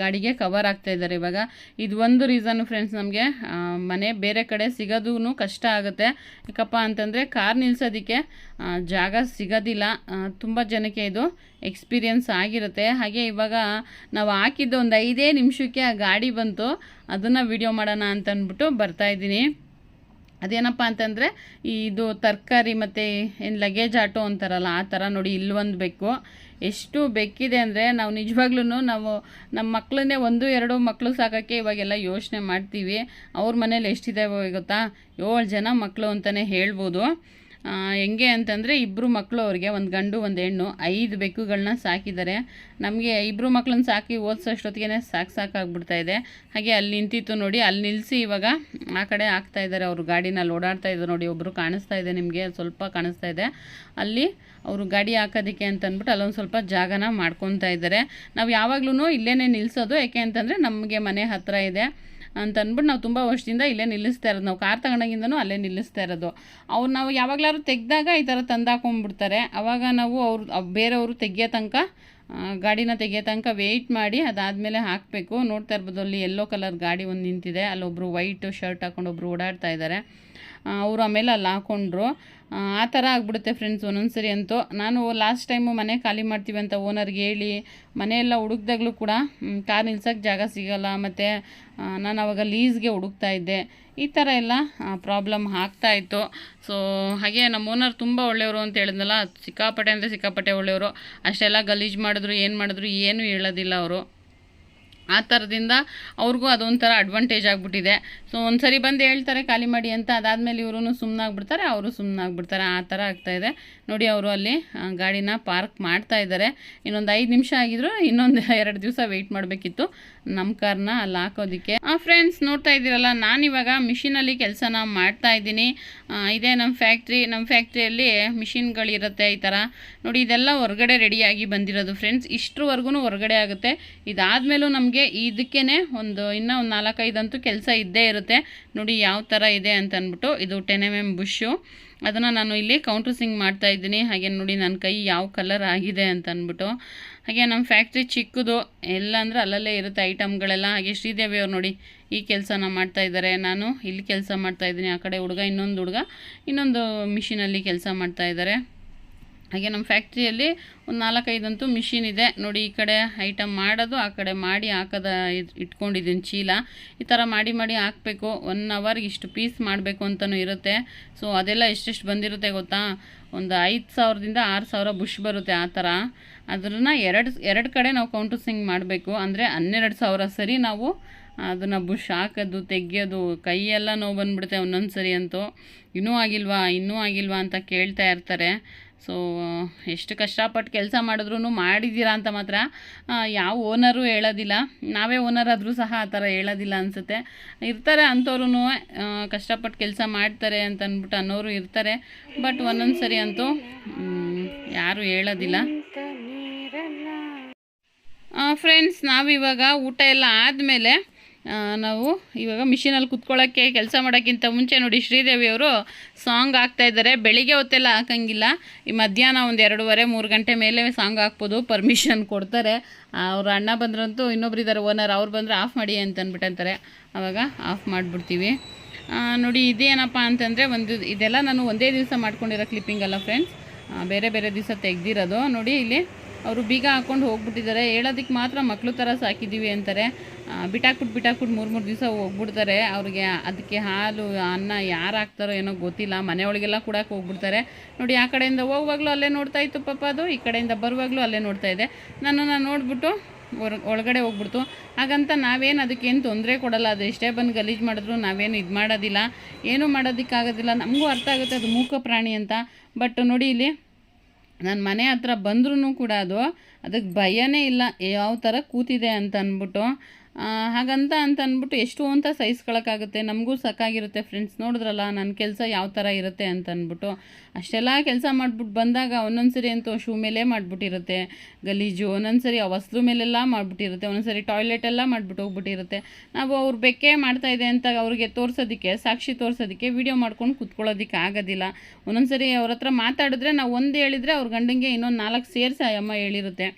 ಗಾಡಿಗೆ ಕವರ್ ಆಗ್ತಾ ಇದ್ದಾರೆ ಇವಾಗ. ಇದು ಒಂದು ರೀಸನ್ ಫ್ರೆಂಡ್ಸ್ ನಮಗೆ ಮನೆ ಬೇರೆ ಕಡೆ ಸಿಗೋದೂ ಕಷ್ಟ ಆಗುತ್ತೆ. ಯಾಕಪ್ಪ ಅಂತಂದರೆ ಕಾರ್ ನಿಲ್ಸೋದಕ್ಕೆ ಜಾಗ ಸಿಗೋದಿಲ್ಲ. ತುಂಬ ಜನಕ್ಕೆ ಇದು ಎಕ್ಸ್ಪೀರಿಯನ್ಸ್ ಆಗಿರುತ್ತೆ. ಹಾಗೆ ಇವಾಗ ನಾವು ಹಾಕಿದ್ದು ಒಂದು ಐದೇ ನಿಮಿಷಕ್ಕೆ ಆ ಗಾಡಿ ಬಂತು. ಅದನ್ನು ವಿಡಿಯೋ ಮಾಡೋಣ ಅಂತ ಅಂದ್ಬಿಟ್ಟು ಬರ್ತಾಯಿದ್ದೀನಿ ಅದೇನಪ್ಪ ಅಂತಂದರೆ, ಇದು ತರಕಾರಿ ಮತ್ತು ಏನು ಲಗೇಜ್ ಆಟೋ ಅಂತಾರಲ್ಲ, ಆ ಥರ ನೋಡಿ ಇಲ್ಲೊಂದು ಬೆಕ್ಕು ಎಷ್ಟು ಬೆಕ್ಕಿದೆ ಅಂದರೆ ನಾವು ನಿಜವಾಗ್ಲೂ ನಾವು ನಮ್ಮ ಮಕ್ಕಳನ್ನೇ ಒಂದು, ಎರಡು ಮಕ್ಕಳು ಸಾಕೋಕ್ಕೆ ಇವಾಗೆಲ್ಲ ಯೋಚನೆ ಮಾಡ್ತೀವಿ. ಅವ್ರ ಮನೇಲಿ ಎಷ್ಟಿದೆ ಗೊತ್ತಾ? ಏಳು ಜನ ಮಕ್ಕಳು ಅಂತಲೇ ಹೇಳ್ಬೋದು. ಹೆಂಗೆ ಅಂತಂದರೆ ಇಬ್ಬರು ಮಕ್ಕಳು ಅವ್ರಿಗೆ ಒಂದು ಗಂಡು, ಒಂದು ಹೆಣ್ಣು, ಐದು ಬೆಕ್ಕುಗಳನ್ನ ಸಾಕಿದ್ದಾರೆ. ನಮಗೆ ಇಬ್ಬರು ಮಕ್ಕಳನ್ನ ಸಾಕಿ ಓದಿಸೋಷ್ಟೊತ್ತಿಗೆ ಸಾಕು ಸಾಕಾಗ್ಬಿಡ್ತಾ ಇದೆ. ಹಾಗೆ ಅಲ್ಲಿ ನಿಂತಿತ್ತು ನೋಡಿ, ಅಲ್ಲಿ ನಿಲ್ಲಿಸಿ ಇವಾಗ ಆ ಕಡೆ ಹಾಕ್ತಾ ಇದ್ದಾರೆ. ಅವರು ಗಾಡಿನಲ್ಲಿ ಓಡಾಡ್ತಾ ಇದ್ದಾರೆ ನೋಡಿ ಒಬ್ಬರು ಕಾಣಿಸ್ತಾ ಇದೆ ನಿಮಗೆ ಸ್ವಲ್ಪ ಕಾಣಿಸ್ತಾ ಇದೆ. ಅಲ್ಲಿ ಅವರು ಗಾಡಿ ಹಾಕೋದಕ್ಕೆ ಅಂತ ಅಂದ್ಬಿಟ್ಟು ಅಲ್ಲೊಂದು ಸ್ವಲ್ಪ ಜಾಗನ ಮಾಡ್ಕೊತಾ ಇದ್ದಾರೆ. ನಾವು ಯಾವಾಗಲೂ ಇಲ್ಲೇ ನಿಲ್ಲಿಸೋದು ಯಾಕೆ ಅಂತಂದರೆ ನಮಗೆ ಮನೆ ಹತ್ತಿರ ಇದೆ. ಅಂತ ಅಂದ್ಬಿಟ್ಟು ನಾವು ತುಂಬ ವರ್ಷದಿಂದ ಇಲ್ಲೇ ನಿಲ್ಲಿಸ್ತಾ ಇರೋದು. ನಾವು ಕಾರ್ ತಗೊಂಡಾಗಿಂದನೂ ಅಲ್ಲೇ ನಿಲ್ಲಿಸ್ತಾ ಇರೋದು. ಅವ್ರು ನಾವು ಯಾವಾಗಲಾದ್ರು ತೆಗೆದಾಗ ಈ ಥರ ತಂದಾಕೊಂಡ್ಬಿಡ್ತಾರೆ. ಅವಾಗ ನಾವು ಅವ್ರು, ಅವ್- ಬೇರೆಯವರು ತೆಗಿಯೋ ತನಕ ಗಾಡಿನ ತೆಗಿಯೋ ತನಕ ವೆಯ್ಟ್ ಮಾಡಿ ಅದಾದಮೇಲೆ ಹಾಕಬೇಕು. ನೋಡ್ತಾ ಇರ್ಬೋದು ಅಲ್ಲಿ ಯೆಲ್ಲೋ ಕಲರ್ ಗಾಡಿ ಒಂದು ನಿಂತಿದೆ. ಅಲ್ಲೊಬ್ಬರು ವೈಟ್ ಶರ್ಟ್ ಹಾಕೊಂಡು ಒಬ್ಬರು ಓಡಾಡ್ತಾ ಇದ್ದಾರೆ. ಅವರು ಆಮೇಲೆ ಅಲ್ಲಿ ಹಾಕೊಂಡ್ರು. ಆ, ಥರ ಆಗ್ಬಿಡುತ್ತೆ ಫ್ರೆಂಡ್ಸ್ ಒಂದೊಂದು ಸರಿ ಅಂತೂ. ನಾನು ಲಾಸ್ಟ್ ಟೈಮು ಮನೆ ಖಾಲಿ ಮಾಡ್ತೀವಿ ಅಂತ ಓನರ್ಗೆ ಹೇಳಿ ಮನೆಯೆಲ್ಲ ಹುಡುಕ್ದಾಗಲೂ ಕೂಡ ಕಾರ್ ನಿಲ್ಸೋಕ್ಕೆ ಜಾಗ ಸಿಗಲ್ಲ ಮತ್ತು ನಾನು ಅವಾಗ ಲೀಸ್ಗೆ ಹುಡುಕ್ತಾ ಇದ್ದೆ. ಈ ಥರ ಎಲ್ಲ ಪ್ರಾಬ್ಲಮ್ ಆಗ್ತಾ ಇತ್ತು. ಸೊ ಹಾಗೆ ನಮ್ಮ ಓನರ್ ತುಂಬ ಒಳ್ಳೆಯವರು ಅಂತ ಹೇಳಿದ್ನಲ್ಲ ಸಿಕ್ಕಾಪಟ್ಟೆ ಅಂದರೆ ಸಿಕ್ಕಾಪಟ್ಟೆ ಒಳ್ಳೆಯವರು. ಅಷ್ಟೆಲ್ಲ ಗಲೀಜು ಮಾಡಿದ್ರು ಏನು ಮಾಡಿದ್ರು ಏನೂ ಹೇಳೋದಿಲ್ಲ ಅವರು. ಆ ಥರದಿಂದ ಅವ್ರಿಗೂ ಅದೊಂಥರ ಅಡ್ವಾಂಟೇಜ್ ಆಗಿಬಿಟ್ಟಿದೆ. ಸೊ ಒಂದು ಸರಿ ಬಂದು ಹೇಳ್ತಾರೆ, ಖಾಲಿ ಮಾಡಿ ಅಂತ, ಅದಾದಮೇಲೆ ಇವರು ಸುಮ್ಮನಾಗ್ಬಿಡ್ತಾರೆ ಅವರು ಸುಮ್ಮನಾಗ್ಬಿಡ್ತಾರೆ ಆ ಥರ ಆಗ್ತಾಯಿದೆ ನೋಡಿ, ಅವರು ಅಲ್ಲಿ ಗಾಡಿನ ಪಾರ್ಕ್ ಮಾಡ್ತಾ ಇದ್ದಾರೆ. ಇನ್ನೊಂದು ಐದು ನಿಮಿಷ ಆಗಿದ್ರು ಇನ್ನೊಂದು ಎರಡು ದಿವಸ ವೆಯ್ಟ್ ಮಾಡಬೇಕಿತ್ತು. ನಮ್ಮ ಕಾರ್ನ ಅಲ್ಲಿ ಹಾಕೋದಕ್ಕೆ. ಆ ಫ್ರೆಂಡ್ಸ್ ನೋಡ್ತಾ ಇದ್ದೀರಲ್ಲ, ನಾನಿವಾಗ ಮಿಷಿನಲ್ಲಿ ಕೆಲಸನ ಮಾಡ್ತಾ ಇದ್ದೀನಿ. ಇದೇ ನಮ್ಮ ಫ್ಯಾಕ್ಟ್ರಿ ನಮ್ಮ ಫ್ಯಾಕ್ಟ್ರಿಯಲ್ಲಿ ಮಿಷಿನ್ಗಳಿರುತ್ತೆ ಈ ಥರ. ನೋಡಿ, ಇದೆಲ್ಲ ಹೊರಗಡೆ ರೆಡಿಯಾಗಿ ಬಂದಿರೋದು ಫ್ರೆಂಡ್ಸ್ ಇಷ್ಟರವರೆಗೂ ಹೊರಗಡೆ ಆಗುತ್ತೆ. ಇದಾದಮೇಲೂ ನಮಗೆ ಇದಕ್ಕೇ ಒಂದು ಇನ್ನೂ ಒಂದು ನಾಲ್ಕೈದಂತೂ ಕೆಲಸ ಇದ್ದೇ ಇರುತ್ತೆ. ನೋಡಿ ಯಾವ ಥರ ಇದೆ ಅಂತ ಅಂದ್ಬಿಟ್ಟು ಇದು ಟೆನ್ ಎಂ ಎಂ ಬುಷು. ಅದನ್ನು ನಾನು ಇಲ್ಲಿ ಕೌಂಟರ್ ಸಿಂಗ್ ಮಾಡ್ತಾ ಇದ್ದೀನಿ. ಹಾಗೆ ನೋಡಿ ನನ್ನ ಕೈ ಯಾವ ಕಲರ್ ಆಗಿದೆ ಅಂತ ಅಂದ್ಬಿಟ್ಟು ಹಾಗೆ ನಮ್ಮ ಫ್ಯಾಕ್ಟ್ರಿ ಚಿಕ್ಕದು, ಎಲ್ಲ ಅಂದರೆ ಅಲ್ಲಲ್ಲೇ ಇರುತ್ತೆ ಐಟಮ್ಗಳೆಲ್ಲ ಹಾಗೆ ಶ್ರೀದೇವಿ ಅವ್ರು ನೋಡಿ ಈ ಕೆಲಸನ ಮಾಡ್ತಾ ಇದ್ದಾರೆ. ನಾನು ಇಲ್ಲಿ ಕೆಲಸ ಮಾಡ್ತಾ ಇದ್ದೀನಿ. ಆ ಕಡೆ ಹುಡುಗ, ಇನ್ನೊಂದು ಹುಡುಗ, ಇನ್ನೊಂದು ಮಿಷಿನಲ್ಲಿ ಕೆಲಸ ಮಾಡ್ತಾ ಇದ್ದಾರೆ. ಹಾಗೆ ನಮ್ಮ ಫ್ಯಾಕ್ಟ್ರಿಯಲ್ಲಿ ಒಂದು ನಾಲ್ಕೈದಂತೂ ಮಿಷಿನ್ ಇದೆ. ನೋಡಿ, ಈ ಕಡೆ ಐಟಮ್ ಮಾಡೋದು, ಆ ಕಡೆ ಮಾಡಿ ಹಾಕೋದ ಇಟ್ಕೊಂಡಿದ್ದೀನಿ ಚೀಲ. ಈ ಥರ ಮಾಡಿ ಮಾಡಿ ಹಾಕಬೇಕು. ಒನ್ ಅವರ್ಗೆ ಇಷ್ಟು ಪೀಸ್ ಮಾಡಬೇಕು ಅಂತಲೂ ಇರುತ್ತೆ. ಸೊ ಅದೆಲ್ಲ ಎಷ್ಟೆಷ್ಟು ಬಂದಿರುತ್ತೆ ಗೊತ್ತಾ? ಒಂದು ಐದು ಸಾವಿರದಿಂದ ಆರು ಸಾವಿರ ಬುಷ್ ಬರುತ್ತೆ ಆ ಥರ ಅದನ್ನು ಎರಡು ಎರಡು ಕಡೆ ನಾವು ಕೌಂಟರ್ಸಿಂಗ್ ಮಾಡಬೇಕು. ಅಂದರೆ ಹನ್ನೆರಡು ಸಾವಿರ ಸರಿ ನಾವು ಅದನ್ನು ಬುಷ್ ಹಾಕೋದು ತೆಗಿಯೋದು, ಕೈಯೆಲ್ಲ ನೋವು ಬಂದುಬಿಡುತ್ತೆ ಒಂದೊಂದು ಸರಿ ಅಂತೂ. ಇನ್ನೂ ಆಗಿಲ್ವಾ? ಇನ್ನೂ ಆಗಿಲ್ವಾ ಅಂತ ಕೇಳ್ತಾ ಇರ್ತಾರೆ. ಸೊ ಎಷ್ಟು ಕಷ್ಟಪಟ್ಟು ಕೆಲಸ ಮಾಡಿದ್ರೂ ಮಾಡಿದ್ದೀರಾ ಅಂತ ಮಾತ್ರ ಯಾವ ಓನರು ಹೇಳೋದಿಲ್ಲ. ನಾವೇ ಓನರ್ ಆದರೂ ಸಹ ಆ ಥರ ಹೇಳೋದಿಲ್ಲ ಅನಿಸುತ್ತೆ. ಇರ್ತಾರೆ ಅಂಥವ್ರು ಕಷ್ಟಪಟ್ಟು ಕೆಲಸ ಮಾಡ್ತಾರೆ ಅಂತ ಅಂದ್ಬಿಟ್ಟು ಅನ್ನೋರು ಇರ್ತಾರೆ. ಬಟ್ ಒಂದೊಂದು ಸರಿ ಅಂತೂ ಯಾರೂ ಹೇಳೋದಿಲ್ಲ. ಫ್ರೆಂಡ್ಸ್ ನಾವಿವಾಗ ಊಟ ಎಲ್ಲ ಆದಮೇಲೆ ನಾವು ಇವಾಗ ಮಿಷಿನಲ್ಲಿ ಕುತ್ಕೊಳ್ಳೋಕ್ಕೆ ಕೆಲಸ ಮಾಡೋಕ್ಕಿಂತ ಮುಂಚೆ ನೋಡಿ ಶ್ರೀದೇವಿ ಅವರು ಸಾಂಗ್ ಹಾಕ್ತಾ ಇದ್ದಾರೆ. ಬೆಳಿಗ್ಗೆ ಹೊತ್ತೆಲ್ಲ ಹಾಕಂಗಿಲ್ಲ. ಈ ಮಧ್ಯಾಹ್ನ ಒಂದು ಎರಡೂವರೆ, ಮೂರು ಗಂಟೆ ಮೇಲೆ ಸಾಂಗ್ ಹಾಕ್ಬೋದು. ಪರ್ಮಿಷನ್ ಕೊಡ್ತಾರೆ. ಅವ್ರ ಅಣ್ಣ ಬಂದ್ರಂತೂ ಇನ್ನೊಬ್ರು ಇದ್ದಾರೆ ಓನರ್. ಅವ್ರು ಬಂದರೆ ಆಫ್ ಮಾಡಿ ಅಂತ ಅಂದ್ಬಿಟ್ಟಂತಾರೆ. ಆವಾಗ ಆಫ್ ಮಾಡಿಬಿಡ್ತೀವಿ. ನೋಡಿ ಇದೇನಪ್ಪ ಅಂತಂದರೆ ಒಂದು ಇದೆಲ್ಲ ನಾನು ಒಂದೇ ದಿವಸ ಮಾಡ್ಕೊಂಡಿರೋ ಕ್ಲಿಪ್ಪಿಂಗಲ್ಲ ಫ್ರೆಂಡ್ಸ್ ಬೇರೆ ಬೇರೆ ದಿವಸ ತೆಗೆದಿರೋದು. ನೋಡಿ ಇಲ್ಲಿ ಅವರು ಬೀಗ ಹಾಕ್ಕೊಂಡು ಹೋಗ್ಬಿಟ್ಟಿದ್ದಾರೆ. ಹೇಳೋದಕ್ಕೆ ಮಾತ್ರ ಮಕ್ಕಳು ಥರ ಸಾಕಿದ್ದೀವಿ ಅಂತಾರೆ. ಬಿಟ್ಟಾಕ್ಬಿಟ್ಟು ಬಿಟ್ಟಾಕ್ಬಿಟ್ಟು ಮೂರು ಮೂರು ದಿವಸ ಹೋಗ್ಬಿಡ್ತಾರೆ. ಅವ್ರಿಗೆ ಅದಕ್ಕೆ ಹಾಲು, ಅನ್ನ ಯಾರು ಹಾಕ್ತಾರೋ ಏನೋ ಗೊತ್ತಿಲ್ಲ. ಮನೆಯೊಳಗೆಲ್ಲ ಕೂಡಕ್ಕೆ ಹೋಗ್ಬಿಡ್ತಾರೆ. ನೋಡಿ, ಆ ಕಡೆಯಿಂದ ಹೋಗುವಾಗಲೂ ಅಲ್ಲೇ ನೋಡ್ತಾ ಇತ್ತು ಪಾಪ ಅದು. ಈ ಕಡೆಯಿಂದ ಬರುವಾಗಲೂ ಅಲ್ಲೇ ನೋಡ್ತಾ ಇದೆ. ನಾನು ನೋಡಿಬಿಟ್ಟು ಹೊರ ಒಳಗಡೆ ಹೋಗ್ಬಿಡ್ತು. ಹಾಗಂತ ನಾವೇನು ಅದಕ್ಕೇನು ತೊಂದರೆ ಕೊಡಲ್ಲ. ಅದು ಎಷ್ಟೇ ಬಂದು ಗಲೀಜು ಮಾಡಿದ್ರು ನಾವೇನು ಇದು ಮಾಡೋದಿಲ್ಲ. ಏನೂ ಮಾಡೋದಕ್ಕಾಗೋದಿಲ್ಲ. ನಮಗೂ ಅರ್ಥ ಆಗುತ್ತೆ ಅದು ಮೂಕ ಪ್ರಾಣಿ ಅಂತ. ಬಟ್ ನೋಡಿ ಇಲ್ಲಿ ನನ್ನ ಮನೆ ಹತ್ರ ಬಂದ್ರೂ ಕೂಡ ಅದು ಅದಕ್ಕೆ ಭಯನೇ ಇಲ್ಲ ಯಾವ ಥರ ಕೂತಿದೆ ಅಂತ ಅಂದ್ಬಿಟ್ಟು ಹಾಗಂತ ಅಂತ ಅಂದ್ಬಿಟ್ಟು ಎಷ್ಟು ಅಂತ ಸಹಿಸ್ಕೊಳಕ್ಕಾಗುತ್ತೆ ನಮಗೂ ಸಾಕಾಗಿರುತ್ತೆ ಫ್ರೆಂಡ್ಸ್ ನೋಡಿದ್ರಲ್ಲ ನನ್ನ ಕೆಲಸ ಯಾವ ಥರ ಇರುತ್ತೆ ಅಂತ ಅಂದ್ಬಿಟ್ಟು ಅಷ್ಟೆಲ್ಲ ಕೆಲಸ ಮಾಡಿಬಿಟ್ಟು ಬಂದಾಗ ಒಂದೊಂದು ಸರಿ ಅಂತೂ ಶೂ ಮೇಲೆ ಮಾಡಿಬಿಟ್ಟಿರುತ್ತೆ. ಗಲೀಜು, ಒಂದೊಂದು ಸರಿ ಆ ವಸ್ತು ಮೇಲೆಲ್ಲ ಮಾಡಿಬಿಟ್ಟಿರುತ್ತೆ. ಒಂದೊಂದು ಸರಿ ಟಾಯ್ಲೆಟ್ ಎಲ್ಲ ಮಾಡಿಬಿಟ್ಟು ಹೋಗ್ಬಿಟ್ಟಿರುತ್ತೆ. ನಾವು ಅವ್ರು ಬೆಕ್ಕೆ ಮಾಡ್ತಾ ಇದೆ ಅಂತ ಅವ್ರಿಗೆ ತೋರಿಸೋದಕ್ಕೆ, ಸಾಕ್ಷಿ ತೋರಿಸೋದಕ್ಕೆ ವಿಡಿಯೋ ಮಾಡ್ಕೊಂಡು ಕುತ್ಕೊಳ್ಳೋದಕ್ಕೆ ಆಗೋದಿಲ್ಲ. ಒಂದೊಂದು ಸರಿ ಅವ್ರ ಹತ್ರ ಮಾತಾಡಿದ್ರೆ ನಾವು ಒಂದು ಹೇಳಿದರೆ ಅವ್ರ ಗಂಡಂಗೆ ಇನ್ನೊಂದು ನಾಲ್ಕು ಸೇರಿಸಿ ಅಮ್ಮ ಹೇಳಿರುತ್ತೆ.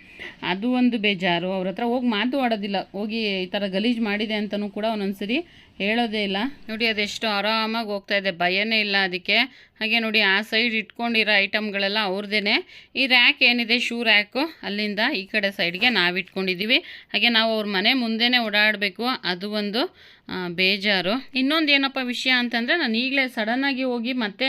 ಅದು ಒಂದು ಬೇಜಾರು. ಅವ್ರ ಹತ್ರ ಹೋಗಿ ಮಾತು ಆಡೋದಿಲ್ಲ. ಹೋಗಿ ಥರ ಗಲೀಜು ಮಾಡಿದೆ ಅಂತಲೂ ಕೂಡ ಒಂದೊಂದು ಸರಿ ಹೇಳೋದೇ ಇಲ್ಲ. ನೋಡಿ, ಅದೆಷ್ಟು ಆರಾಮಾಗಿ ಹೋಗ್ತಾ ಇದೆ. ಭಯನೇ ಇಲ್ಲ ಅದಕ್ಕೆ. ಹಾಗೆ ನೋಡಿ ಆ ಸೈಡ್ ಇಟ್ಕೊಂಡಿರೋ ಐಟಮ್ಗಳೆಲ್ಲ ಅವ್ರದ್ದೇ ಈ ರ್ಯಾಕ್ ಏನಿದೆ? ಶೂ ರ್ಯಾಕು ಅಲ್ಲಿಂದ ಈ ಕಡೆ ಸೈಡ್ಗೆ ನಾವು ಇಟ್ಕೊಂಡಿದ್ದೀವಿ ಹಾಗೆ ನಾವು ಅವ್ರ ಮನೆ ಮುಂದೆನೇ ಓಡಾಡಬೇಕು. ಅದು ಒಂದು ಬೇಜಾರು. ಇನ್ನೊಂದು ಏನಪ್ಪ ವಿಷಯ ಅಂತಂದರೆ ನಾನು ಈಗಲೇ ಸಡನ್ನಾಗಿ ಹೋಗಿ ಮತ್ತೆ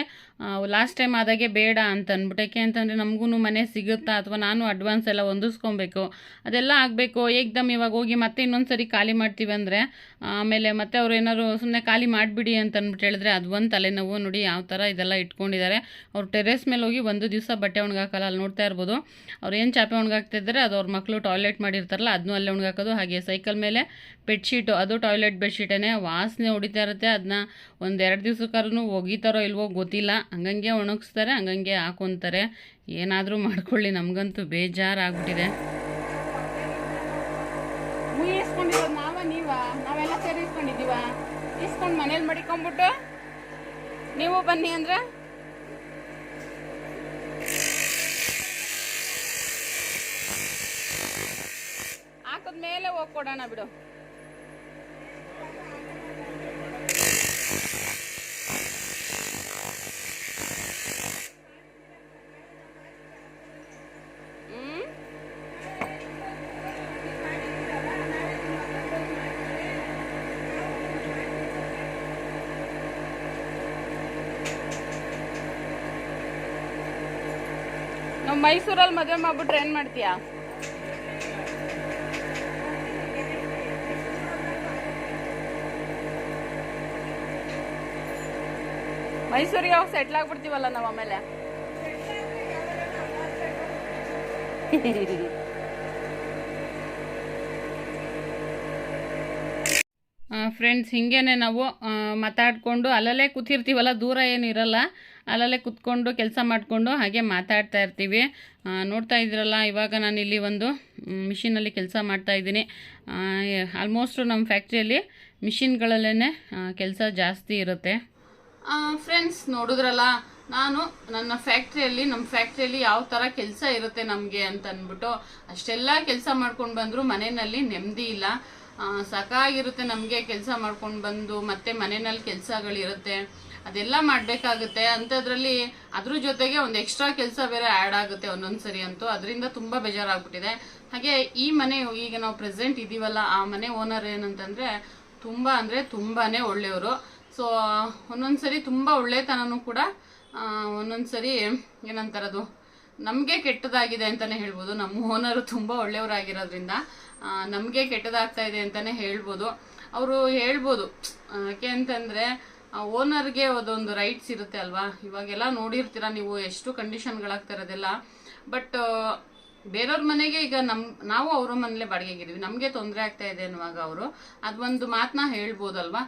ಲಾಸ್ಟ್ ಟೈಮ್ ಆದಾಗೆ ಬೇಡ ಅಂತ ಅಂದ್ಬಿಟ್ಟು ಯಾಕೆ ಅಂತಂದರೆ ನಮಗೂ ಮನೆ ಸಿಗುತ್ತಾ? ಅಥವಾ ನಾನು ಅಡ್ವಾನ್ಸ್ ಎಲ್ಲ ಹೊಂದಿಸ್ಕೊಬೇಕು. ಅದೆಲ್ಲ ಆಗಬೇಕು. ಏಕ್ದಮ್ ಇವಾಗ ಹೋಗಿ ಮತ್ತೆ ಇನ್ನೊಂದು ಸರಿ ಖಾಲಿ ಮಾಡ್ತೀವಿ ಅಂದರೆ, ಆಮೇಲೆ ಮತ್ತೆ ಅವ್ರು ಅವ್ರು ಏನಾದ್ರು ಸುಮ್ಮನೆ ಖಾಲಿ ಮಾಡಿಬಿಡಿ ಅಂತ ಅಂದ್ಬಿಟ್ಟು ಹೇಳಿದ್ರೆ ಅದು ಒಂದು ತಲೆನೋವು. ನೋಡಿ ಯಾವ ಥರ ಇದೆಲ್ಲ ಇಟ್ಕೊಂಡಿದ್ದಾರೆ. ಅವ್ರು ಟೆರೆಸ್ ಮೇಲೆ ಹೋಗಿ ಒಂದು ದಿವಸ ಬಟ್ಟೆ ಒಣಗಾಕಲ್ಲ, ಅಲ್ಲಿ ನೋಡ್ತಾ ಇರ್ಬೋದು. ಅವ್ರು ಏನು ಚಾಪೆ ಒಣಗಾಕ್ತಿದ್ದಾರೆ, ಅದು ಅವ್ರ ಮಕ್ಕಳು ಟಾಯ್ಲೆಟ್ ಮಾಡಿರ್ತಾರಲ್ಲ ಅದನ್ನೂ ಅಲ್ಲೇ ಒಣಗಾಕೋದು. ಹಾಗೆ ಸೈಕಲ್ ಮೇಲೆ ಬೆಡ್ಶೀಟು ಅದು ಟಾಯ್ಲೆಟ್ ಬೆಡ್ಶೀಟೇ ವಾಸನೆ ಹೊಡಿತಾ ಇರುತ್ತೆ ಅದನ್ನ ಒಂದು ಎರಡು ದಿವ್ಸಕ್ಕಾದ್ರೂ ಒಗಿತಾರೋ ಇಲ್ವೋ ಗೊತ್ತಿಲ್ಲ. ಹಂಗಂಗೆ ಒಣಗಿಸ್ತಾರೆ, ಹಂಗಂಗೆ ಹಾಕೊತಾರೆ. ಏನಾದರೂ ಮಾಡ್ಕೊಳ್ಳಿ, ನಮಗಂತೂ ಬೇಜಾರಾಗ್ಬಿಟ್ಟಿದೆ. ಆಗ್ಬಿಟ್ಟಿದೆ ನಾವೆಲ್ಲ ಸೇರಿ ಇಸ್ಕೊಂಡು ಮನೇಲಿ ಮಡಿಕೊಂಬಿಟ್ಟು? ನೀವು ಬನ್ನಿ ಅಂದ್ರೆ? ಹಾಕದ್ಮೇಲೆ ಹೋಗಿ ಕೊಡೋಣ ಬಿಡು. ಮೈಸೂರಲ್ಲಿ ಮದುವೆ ಮಾಡ್ಬಿಟ್ರೆ ಏನ್ ಮಾಡ್ತೀಯಾ? ಮೈಸೂರಿಗೆ ಹೋಗಿ ಸೆಟ್ಲ್ ಆಗ್ಬಿಡ್ತೀವಲ್ಲ ನಾವು ಆಮೇಲೆ? ಫ್ರೆಂಡ್ಸ್ ಹಿಂಗೇನೆ ನಾವು ಮಾತಾಡ್ಕೊಂಡು ಅಲ್ಲಲ್ಲೇ ಕೂತಿರ್ತೀವಲ್ಲ, ದೂರ ಏನಿರಲ್ಲ. ಅಲ್ಲಲ್ಲೇ ಕುತ್ಕೊಂಡು ಕೆಲಸ ಮಾಡಿಕೊಂಡು ಹಾಗೆ ಮಾತಾಡ್ತಾ ಇರ್ತೀವಿ. ನೋಡ್ತಾ ಇದ್ದೀರಲ್ಲ, ಇವಾಗ ಇಲ್ಲಿ ಒಂದು ಮಿಷಿನಲ್ಲಿ ಕೆಲಸ ಮಾಡ್ತಾ ಇದ್ದೀನಿ. ಆಲ್ಮೋಸ್ಟ್ ನಮ್ಮ ಫ್ಯಾಕ್ಟ್ರಿಯಲ್ಲಿ ಮಿಷಿನ್ಗಳಲ್ಲೇ ಕೆಲಸ ಜಾಸ್ತಿ ಇರುತ್ತೆ. ಫ್ರೆಂಡ್ಸ್ ನೋಡಿದ್ರಲ್ಲ, ನಾನು ನನ್ನ ಫ್ಯಾಕ್ಟ್ರಿಯಲ್ಲಿ ನಮ್ಮ ಫ್ಯಾಕ್ಟ್ರಿಯಲ್ಲಿ ಯಾವ ಥರ ಕೆಲಸ ಇರುತ್ತೆ ನಮಗೆ ಅಂತ ಅಂದ್ಬಿಟ್ಟು ಅಷ್ಟೆಲ್ಲ ಕೆಲಸ ಮಾಡ್ಕೊಂಡು ಬಂದರೂ ಮನೆಯಲ್ಲಿ ನೆಮ್ಮದಿ ಇಲ್ಲ. ಸಾಕಾಗಿರುತ್ತೆ ನಮಗೆ ಕೆಲಸ ಮಾಡ್ಕೊಂಡು ಬಂದು ಮತ್ತೆ ಮನೆಯಲ್ಲಿ ಕೆಲಸಗಳಿರುತ್ತೆ. ಅದೆಲ್ಲ ಮಾಡಬೇಕಾಗುತ್ತೆ. ಅಂಥದ್ರಲ್ಲಿ ಅದ್ರ ಜೊತೆಗೆ ಒಂದು ಎಕ್ಸ್ಟ್ರಾ ಕೆಲಸ ಬೇರೆ ಆ್ಯಡ್ ಆಗುತ್ತೆ ಒಂದೊಂದು ಸರಿ ಅಂತೂ. ಅದರಿಂದ ತುಂಬ ಬೇಜಾರಾಗ್ಬಿಟ್ಟಿದೆ. ಹಾಗೆ ಈ ಮನೆ ಈಗ ನಾವು ಪ್ರೆಸೆಂಟ್ ಇದೀವಲ್ಲ, ಆ ಮನೆ ಓನರ್ ಏನಂತಂದರೆ ತುಂಬ ಅಂದರೆ ತುಂಬಾ ಒಳ್ಳೆಯವರು. ಸೊ ಒಂದೊಂದ್ಸರಿ ತುಂಬ ಒಳ್ಳೆತನನೂ ಕೂಡ ಒಂದೊಂದ್ಸರಿ ಒಂದೊಂದು ಸರಿ ಏನಂತಾರದು, ನಮಗೆ ಕೆಟ್ಟದಾಗಿದೆ ಅಂತಲೇ ಹೇಳ್ಬೋದು. ನಮ್ಮ ಓನರು ತುಂಬ ಒಳ್ಳೆಯವರಾಗಿರೋದ್ರಿಂದ ನಮಗೆ ಕೆಟ್ಟದಾಗ್ತಾ ಇದೆ ಅಂತಲೇ ಹೇಳ್ಬೋದು. ಅವರು ಹೇಳ್ಬೋದು ಯಾಕೆ ಅಂತಂದರೆ ಓನರ್ಗೆ ಅದೊಂದು ರೈಟ್ಸ್ ಇರುತ್ತೆ ಅಲ್ವಾ? ಇವಾಗೆಲ್ಲ ನೋಡಿರ್ತೀರ ನೀವು ಎಷ್ಟು ಕಂಡೀಷನ್ಗಳಾಗ್ತಿರೋದೆಲ್ಲ ಬಟ್ ಬೇರೆಯವ್ರ ಮನೆಗೆ ಈಗ ನಮ್ ನಾವು ಅವ್ರ ಮನೇಲೆ ಬಾಡಿಗೆಗಿದ್ದೀವಿ. ನಮಗೆ ತೊಂದರೆ ಆಗ್ತಾ ಇದೆ ಅನ್ನುವಾಗ ಅವರು. ಅದೊಂದು ಮಾತನ್ನ ಹೇಳ್ಬೋದಲ್ವಾ?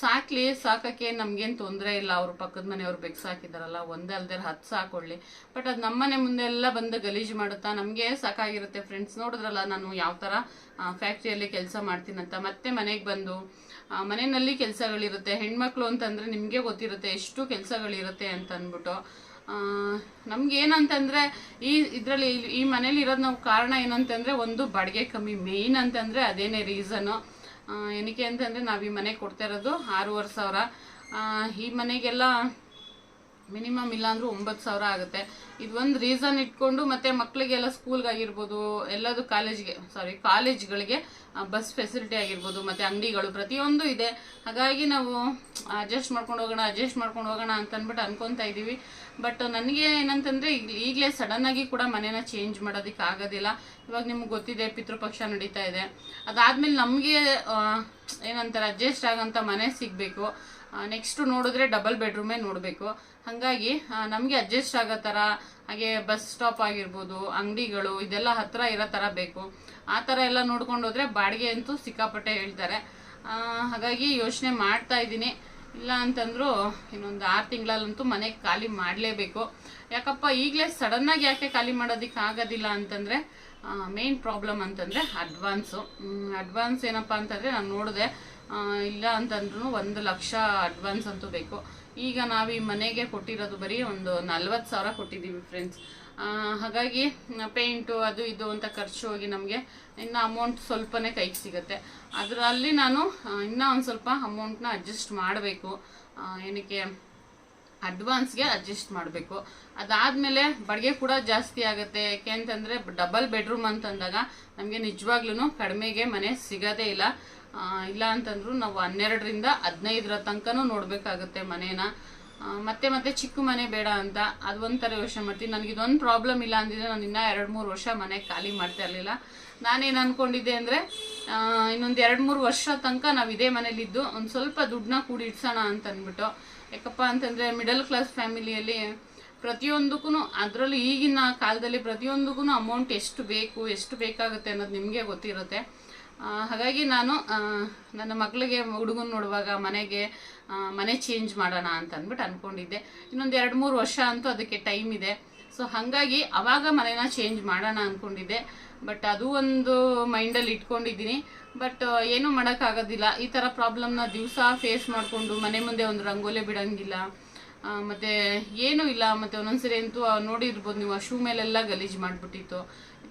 ಸಾಕಲಿ ಸಾಕಕ್ಕೆ ನಮ್ಗೇನು ತೊಂದರೆ ಇಲ್ಲ. ಅವ್ರ ಪಕ್ಕದ ಮನೆಯವ್ರು ಬೆಕ್ಸ್ ಸಾಕಿದಾರಲ್ಲ ಒಂದೇ ಅಲ್ದೇ ಹತ್ತು ಸಾಕೊಳ್ಳಿ ಬಟ್ ಅದು ನಮ್ಮನೆ ಮುಂದೆ ಎಲ್ಲ ಬಂದು ಗಲೀಜು ಮಾಡುತ್ತಾ ನಮಗೆ ಸಾಕಾಗಿರುತ್ತೆ. ಫ್ರೆಂಡ್ಸ್ ನೋಡಿದ್ರಲ್ಲ ನಾನು ಯಾವ ಥರ ಫ್ಯಾಕ್ಟ್ರಿಯಲ್ಲಿ ಕೆಲಸ ಮಾಡ್ತೀನಂತ ಮತ್ತೆ ಮನೆಗೆ ಬಂದು ಆ, ಮನೆಯಲ್ಲಿ ಕೆಲಸಗಳಿರುತ್ತೆ. ಹೆಣ್ಮಕ್ಳು ಅಂತಂದ್ರೆ ನಿಮಗೆ ಗೊತ್ತಿರುತ್ತೆ ಎಷ್ಟು ಕೆಲಸಗಳಿರುತ್ತೆ ಅಂತ ಅಂದ್ಬಿಟ್ಟು ನಮ್ಗೆ ಏನಂತಂದ್ರೆ ಈ ಇದರಲ್ಲಿ ಈ ಮನೇಲಿ ಇರೋದು ನಾವು ಕಾರಣ ಏನಂತಂದ್ರೆ ಒಂದು ಬಾಡಿಗೆ ಕಮ್ಮಿ ಮೇಯ್ನ್ ಅಂತಂದ್ರೆ ಅದೇನೇ ರೀಸನು ಏನಕ್ಕೆ ಅಂತಂದ್ರೆ ನಾವು ಈ ಮನೆ ಕೊಡ್ತಾ ಇರೋದು ಆರೂವರೆ ಸಾವಿರ. ಈ ಮನೆಗೆಲ್ಲ ಮಿನಿಮಮ್ ಇಲ್ಲ ಅಂದ್ರೂ ಒಂಬತ್ತು ಸಾವಿರ ಆಗುತ್ತೆ. ಇದು ಒಂದು ರೀಸನ್ ಇಟ್ಕೊಂಡು ಮತ್ತೆ ಮಕ್ಕಳಿಗೆಲ್ಲ ಸ್ಕೂಲ್ಗೆ ಆಗಿರ್ಬೋದು ಎಲ್ಲದು ಕಾಲೇಜ್ಗೆ ಸಾರಿ ಕಾಲೇಜ್ಗಳಿಗೆ ಬಸ್ ಫೆಸಿಲಿಟಿ ಆಗಿರ್ಬೋದು, ಮತ್ತೆ ಅಂಗಡಿಗಳು, ಪ್ರತಿಯೊಂದು ಇದೆ. ಹಾಗಾಗಿ ನಾವು ಅಡ್ಜಸ್ಟ್ ಮಾಡ್ಕೊಂಡು ಹೋಗೋಣ ಅಡ್ಜಸ್ಟ್ ಮಾಡ್ಕೊಂಡು ಹೋಗೋಣ ಅಂತ ಅಂದ್ಬಿಟ್ಟು ಅನ್ಕೊಂತಾ ಇದ್ದೀವಿ ಬಟ್ ನನಗೆ ಏನಂತಂದ್ರೆ, ಈಗ- ಈಗಲೇ ಸಡನ್ ಆಗಿ ಕೂಡ ಮನೇನ ಚೇಂಜ್ ಮಾಡೋದಕ್ಕೆ ಆಗೋದಿಲ್ಲ. ಇವಾಗ ನಿಮ್ಗೆ ಗೊತ್ತಿದೆ, ಪಿತೃಪಕ್ಷ ನಡೀತಾ ಇದೆ. ಅದಾದ್ಮೇಲೆ ನಮಗೆ ಏನಂತಾರೆ ಅಡ್ಜಸ್ಟ್ ಆಗೋಂಥ ಮನೆ ಸಿಗಬೇಕು. ನೆಕ್ಸ್ಟ್ ನೋಡಿದ್ರೆ ಡಬಲ್ ಬೆಡ್ರೂಮೇ ನೋಡಬೇಕು. ಹಾಗಾಗಿ ನಮಗೆ ಅಡ್ಜಸ್ಟ್ ಆಗೋ ಥರ ಹಾಗೆ ಬಸ್ ಸ್ಟಾಪ್ ಆಗಿರ್ಬೋದು, ಅಂಗಡಿಗಳು, ಇದೆಲ್ಲ ಹತ್ತಿರ ಇರೋ ಥರ ಬೇಕು. ಆ ಥರ ಎಲ್ಲ ನೋಡ್ಕೊಂಡು ಹೋದರೆ ಬಾಡಿಗೆ ಅಂತೂ ಸಿಕ್ಕಾಪಟ್ಟೆ ಹೇಳ್ತಾರೆ. ಹಾಗಾಗಿ ಯೋಚನೆ ಮಾಡ್ತಾ ಇದ್ದೀನಿ. ಇಲ್ಲ ಅಂತಂದ್ರು ಇನ್ನೊಂದು ಆರು ತಿಂಗಳಲ್ಲಂತೂ ಮನೆ ಖಾಲಿ ಮಾಡಲೇಬೇಕು. ಯಾಕಪ್ಪ, ಈಗಲೇ ಸಡನ್ನಾಗಿ ಯಾಕೆ ಖಾಲಿ ಮಾಡೋದಕ್ಕೆ ಆಗೋದಿಲ್ಲ ಅಂತಂದರೆ ಮೇನ್ ಪ್ರಾಬ್ಲಮ್ ಅಂತಂದರೆ ಅಡ್ವಾನ್ಸು ಅಡ್ವಾನ್ಸ್ ಏನಪ್ಪ ಅಂತಂದರೆ ನಾನು ನೋಡಿದೆ ಇಲ್ಲ ಅಂತಂದ್ರೂ ಒಂದು ಲಕ್ಷ ಅಡ್ವಾನ್ಸ್ ಅಂತೂ ಬೇಕು. ಈಗ ನಾವು ಈ ಮನೆಗೆ ಕೊಟ್ಟಿರೋದು ಬರೀ ಒಂದು ನಲ್ವತ್ತು ಸಾವಿರ ಕೊಟ್ಟಿದ್ದೀವಿ ಫ್ರೆಂಡ್ಸ್ ಹಾಗಾಗಿ ಪೇಂಟು ಅದು ಇದು ಅಂತ ಖರ್ಚು ಹೋಗಿ ನಮಗೆ ಇನ್ನು ಅಮೌಂಟ್ ಸ್ವಲ್ಪನೇ ಕೈಗೆ ಸಿಗುತ್ತೆ. ಅದರಲ್ಲಿ ನಾನು ಇನ್ನೂ ಒಂದು ಸ್ವಲ್ಪ ಅಮೌಂಟ್ನ ಅಡ್ಜಸ್ಟ್ ಮಾಡಬೇಕು. ಏನಕ್ಕೆ ಅಡ್ವಾನ್ಸ್ಗೆ ಅಡ್ಜಸ್ಟ್ ಮಾಡಬೇಕು. ಅದಾದಮೇಲೆ ಬಾಡಿಗೆ ಕೂಡ ಜಾಸ್ತಿ ಆಗುತ್ತೆ. ಯಾಕೆ ಅಂತಂದರೆ ಡಬಲ್ ಬೆಡ್ರೂಮ್ ಅಂತಂದಾಗ ನಮಗೆ ನಿಜವಾಗ್ಲೂ ಕಡಿಮೆಗೆ ಮನೆ ಸಿಗೋದೇ ಇಲ್ಲ. ಇಲ್ಲ ಅಂತಂದ್ರು ನಾವು ಹನ್ನೆರಡರಿಂದ ಹದಿನೈದರ ತನಕನೂ ನೋಡಬೇಕಾಗುತ್ತೆ ಮನೇನ. ಮತ್ತೆ ಮತ್ತೆ ಚಿಕ್ಕ ಮನೆ ಬೇಡ ಅಂತ ಅದು ಒಂಥರ ಯೋಚನೆ ಮಾಡ್ತೀನಿ. ನನಗೆ ಇದೊಂದು ಪ್ರಾಬ್ಲಮ್ ಇಲ್ಲ ಅಂದಿದ್ರೆ ನಾನು ಇನ್ನೂ ಎರಡು ಮೂರು ವರ್ಷ ಮನೆ ಖಾಲಿ ಮಾಡ್ತಾ ಇರಲಿಲ್ಲ. ನಾನೇನು ಅಂದ್ಕೊಂಡಿದ್ದೆ ಅಂದರೆ ಇನ್ನೊಂದು ಎರಡು ಮೂರು ವರ್ಷ ತನಕ ನಾವು ಇದೇ ಮನೇಲಿದ್ದು ಒಂದು ಸ್ವಲ್ಪ ದುಡ್ಡನ್ನ ಕೂಡಿ ಇಡ್ಸೋಣ ಅಂತ ಅಂದ್ಬಿಟ್ಟು. ಯಾಕಪ್ಪ ಅಂತಂದರೆ ಮಿಡಲ್ ಕ್ಲಾಸ್ ಫ್ಯಾಮಿಲಿಯಲ್ಲಿ ಪ್ರತಿಯೊಂದಕ್ಕೂ ಅದರಲ್ಲೂ ಈಗಿನ ಕಾಲದಲ್ಲಿ ಪ್ರತಿಯೊಂದಕ್ಕೂ ಅಮೌಂಟ್ ಎಷ್ಟು ಬೇಕು, ಎಷ್ಟು ಬೇಕಾಗುತ್ತೆ ಅನ್ನೋದು ನಿಮಗೆ ಗೊತ್ತಿರುತ್ತೆ. ಹಾಗಾಗಿ ನಾನು ನನ್ನ ಮಗಳಿಗೆ ಹುಡುಗನ ನೋಡುವಾಗ ಮನೆಗೆ ಮನೆ ಚೇಂಜ್ ಮಾಡೋಣ ಅಂತ ಅಂದ್ಬಿಟ್ಟು ಅಂದ್ಕೊಂಡಿದ್ದೆ ಇನ್ನೊಂದು ಎರಡು ಮೂರು ವರ್ಷ ಅಂತೂ ಅದಕ್ಕೆ ಟೈಮ್ ಇದೆ. ಸೊ ಹಾಗಾಗಿ ಅವಾಗ ಮನೇನ ಚೇಂಜ್ ಮಾಡೋಣ ಅಂದ್ಕೊಂಡಿದ್ದೆ ಬಟ್ ಅದು ಒಂದು ಮೈಂಡಲ್ಲಿ ಇಟ್ಕೊಂಡಿದ್ದೀನಿ. ಬಟ್ ಏನೂ ಮಾಡೋಕ್ಕಾಗೋದಿಲ್ಲ. ಈ ಥರ ಪ್ರಾಬ್ಲಮ್ನ ದಿವಸ ಫೇಸ್ ಮಾಡಿಕೊಂಡು ಮನೆ ಮುಂದೆ ಒಂದು ರಂಗೋಲಿ ಬಿಡೋಂಗಿಲ್ಲ. ಮತ್ತು ಏನೂ ಇಲ್ಲ. ಮತ್ತೆ ಒಂದೊಂದ್ಸರಿ ಅಂತೂ ನೋಡಿರ್ಬೋದು ನೀವು, ಆ ಶೂ ಮೇಲೆಲ್ಲ ಗಲೀಜು ಮಾಡಿಬಿಟ್ಟಿತ್ತು.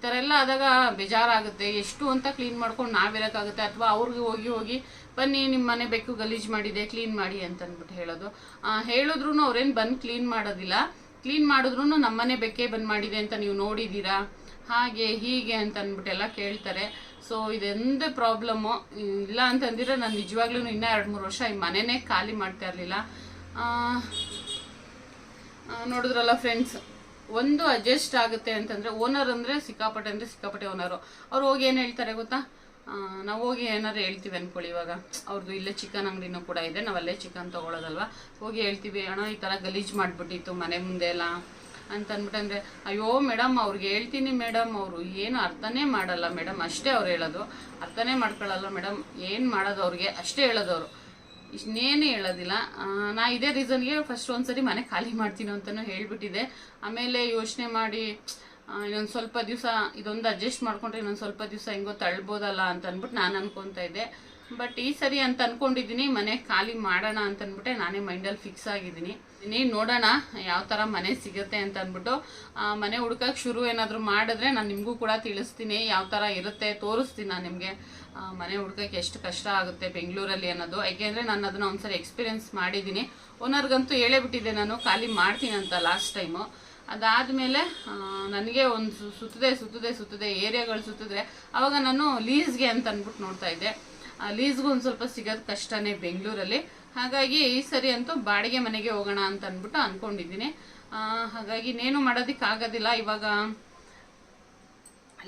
ಥರ ಎಲ್ಲ ಆದಾಗ ಬೇಜಾರಾಗುತ್ತೆ. ಎಷ್ಟು ಅಂತ ಕ್ಲೀನ್ ಮಾಡ್ಕೊಂಡು ನಾವಿರೋಕ್ಕಾಗುತ್ತೆ. ಅಥವಾ ಅವ್ರಿಗೆ ಹೋಗಿ ಹೋಗಿ, ಬನ್ನಿ ನಿಮ್ಮ ಮನೆ ಬೆಕ್ಕು ಗಲೀಜು ಮಾಡಿದೆ ಕ್ಲೀನ್ ಮಾಡಿ ಅಂತ ಅಂದ್ಬಿಟ್ಟು ಹೇಳೋದು ಹೇಳಿದ್ರು ಅವ್ರೇನು ಬಂದು ಕ್ಲೀನ್ ಮಾಡೋದಿಲ್ಲ. ಕ್ಲೀನ್ ಮಾಡಿದ್ರು ನಮ್ಮನೆ ಬೆಕ್ಕೇ ಬಂದು ಮಾಡಿದೆ ಅಂತ ನೀವು ನೋಡಿದ್ದೀರಾ ಹಾಗೆ, ಹೀಗೆ ಅಂತ ಅಂದ್ಬಿಟ್ಟೆಲ್ಲ ಕೇಳ್ತಾರೆ. ಸೊ ಇದೊಂದೇ ಪ್ರಾಬ್ಲಮ್ಮು ಇಲ್ಲ ಅಂತಂದಿದ್ರೆ ನಾನು ನಿಜವಾಗ್ಲೂ ಇನ್ನೂ ಎರಡು ಮೂರು ವರ್ಷ ಈ ಮನೆನೇ ಖಾಲಿ ಮಾಡ್ತಾ ಇರಲಿಲ್ಲ. ನೋಡಿದ್ರಲ್ಲ ಫ್ರೆಂಡ್ಸ್ ಒಂದು ಅಡ್ಜಸ್ಟ್ ಆಗುತ್ತೆ ಅಂತಂದ್ರೆ ಓನರ್ ಅಂದ್ರೆ ಸಿಕ್ಕಾಪಟ್ಟೆ ಅಂದ್ರೆ ಸಿಕ್ಕಾಪಟ್ಟೆ ಓನರು ಅವ್ರು ಹೋಗಿ ಏನು ಹೇಳ್ತಾರೆ ಗೊತ್ತಾ? ನಾವು ಹೋಗಿ ಏನಾದ್ರು ಹೇಳ್ತೀವಿ ಅಂದ್ಕೊಳ್ಳಿ ಇವಾಗ. ಅವ್ರದ್ದು ಇಲ್ಲೇ ಚಿಕನ್ ಅಂಗಡಿನೂ ಕೂಡ ಇದೆ ನಾವಲ್ಲೇ ಚಿಕನ್ ತೊಗೊಳೋದಲ್ವ? ಹೋಗಿ ಹೇಳ್ತೀವಿ, ಅಣ್ಣ, ಈ ಥರ ಗಲೀಜು ಮಾಡಿಬಿಟ್ಟಿತ್ತು, ಮನೆ ಮುಂದೆ ಎಲ್ಲ. ಅಂತ ಅಂದ್ಬಿಟ್ಟಂದ್ರೆ ಅಯ್ಯೋ ಮೇಡಮ್ ಅವ್ರಿಗೆ ಹೇಳ್ತೀನಿ ಮೇಡಮ್ ಅವರು ಏನು ಅರ್ಥನೇ ಮಾಡಲ್ಲ ಮೇಡಮ್ ಅಷ್ಟೇ ಅವ್ರು ಹೇಳೋದು. ಅರ್ಥನೇ ಮಾಡ್ಕೊಳ್ಳಲ್ಲ ಮೇಡಮ್ ಏನು ಮಾಡೋದು ಅವ್ರಿಗೆ? ಅಷ್ಟೇ ಹೇಳೋದವ್ರು ಇನ್ನೇನು ಹೇಳೋದಿಲ್ಲ. ನಾ ಇದೇ ರೀಸನ್ಗೆ ಫಸ್ಟ್ ಒಂದ್ಸರಿ ಮನೆ ಖಾಲಿ ಮಾಡ್ತೀನಿ ಅಂತಲೂ ಹೇಳ್ಬಿಟ್ಟಿದೆ ಆಮೇಲೆ ಯೋಚನೆ ಮಾಡಿ ಇನ್ನೊಂದು ಸ್ವಲ್ಪ ದಿವಸ ಇದೊಂದು ಅಡ್ಜಸ್ಟ್ ಮಾಡ್ಕೊಂಡ್ರೆ ಇನ್ನೊಂದು ಸ್ವಲ್ಪ ದಿವಸ ಹೆಂಗೋ ತಳ್ಬೋದಲ್ಲ ಅಂತ ಅಂದ್ಬಿಟ್ಟು ನಾನು ಅನ್ಕೊತಾ ಇದ್ದೆ. ಬಟ್ ಈ ಸರಿ ಅಂತ ಅನ್ಕೊಂಡಿದ್ದೀನಿ, ಮನೆ ಖಾಲಿ ಮಾಡೋಣ ಅಂತ ಅಂದ್ಬಿಟ್ಟೆ ನಾನೇ ಮೈಂಡಲ್ಲಿ ಫಿಕ್ಸ್ ಆಗಿದ್ದೀನಿ. ನೀನು ನೋಡೋಣ ಯಾವ ಥರ ಮನೆ ಸಿಗುತ್ತೆ ಅಂತ ಅಂದ್ಬಿಟ್ಟು ಮನೆ ಹುಡ್ಕಕ್ಕೆ ಶುರು ಏನಾದರೂ ಮಾಡಿದ್ರೆ ನಾನು ನಿಮಗೂ ಕೂಡ ತಿಳಿಸ್ತೀನಿ, ಯಾವ ಥರ ಇರುತ್ತೆ ತೋರಿಸ್ತೀನಿ ನಾನು ನಿಮಗೆ. ಮನೆ ಹುಡ್ಕಕ್ಕೆ ಎಷ್ಟು ಕಷ್ಟ ಆಗುತ್ತೆ ಬೆಂಗಳೂರಲ್ಲಿ ಅನ್ನೋದು. ಯಾಕೆಂದರೆ ನಾನು ಅದನ್ನ ಒಂದ್ಸರಿ ಎಕ್ಸ್ಪೀರಿಯೆನ್ಸ್ ಮಾಡಿದ್ದೀನಿ. ಓನರ್ಗಂತೂ ಹೇಳೇ ಬಿಟ್ಟಿದ್ದೆ ನಾನು, ಖಾಲಿ ಮಾಡ್ತೀನಿ ಅಂತ ಲಾಸ್ಟ್ ಟೈಮು ಅದಾದಮೇಲೆ ನನಗೆ ಒಂದು ಸುತ್ತದೆ ಸುತ್ತದೆ ಸುತ್ತದೆ ಏರಿಯಾಗಳು ಸುತ್ತಿದ್ರೆ ಆವಾಗ ನಾನು ಲೀಸ್ಗೆ ಅಂತ ಅಂದ್ಬಿಟ್ಟು ನೋಡ್ತಾ ಇದ್ದೆ. ಲೀಸ್ಗೂ ಒಂದು ಸ್ವಲ್ಪ ಸಿಗೋದು ಕಷ್ಟನೇ ಬೆಂಗಳೂರಲ್ಲಿ. ಹಾಗಾಗಿ ಈ ಸರಿ ಅಂತೂ ಬಾಡಿಗೆ ಮನೆಗೆ ಹೋಗೋಣ ಅಂತ ಅಂದ್ಬಿಟ್ಟು ಅಂದ್ಕೊಂಡಿದ್ದೀನಿ ಹಾಗಾಗಿ ಇನ್ನೇನು ಮಾಡೋದಕ್ಕಾಗೋದಿಲ್ಲ. ಇವಾಗ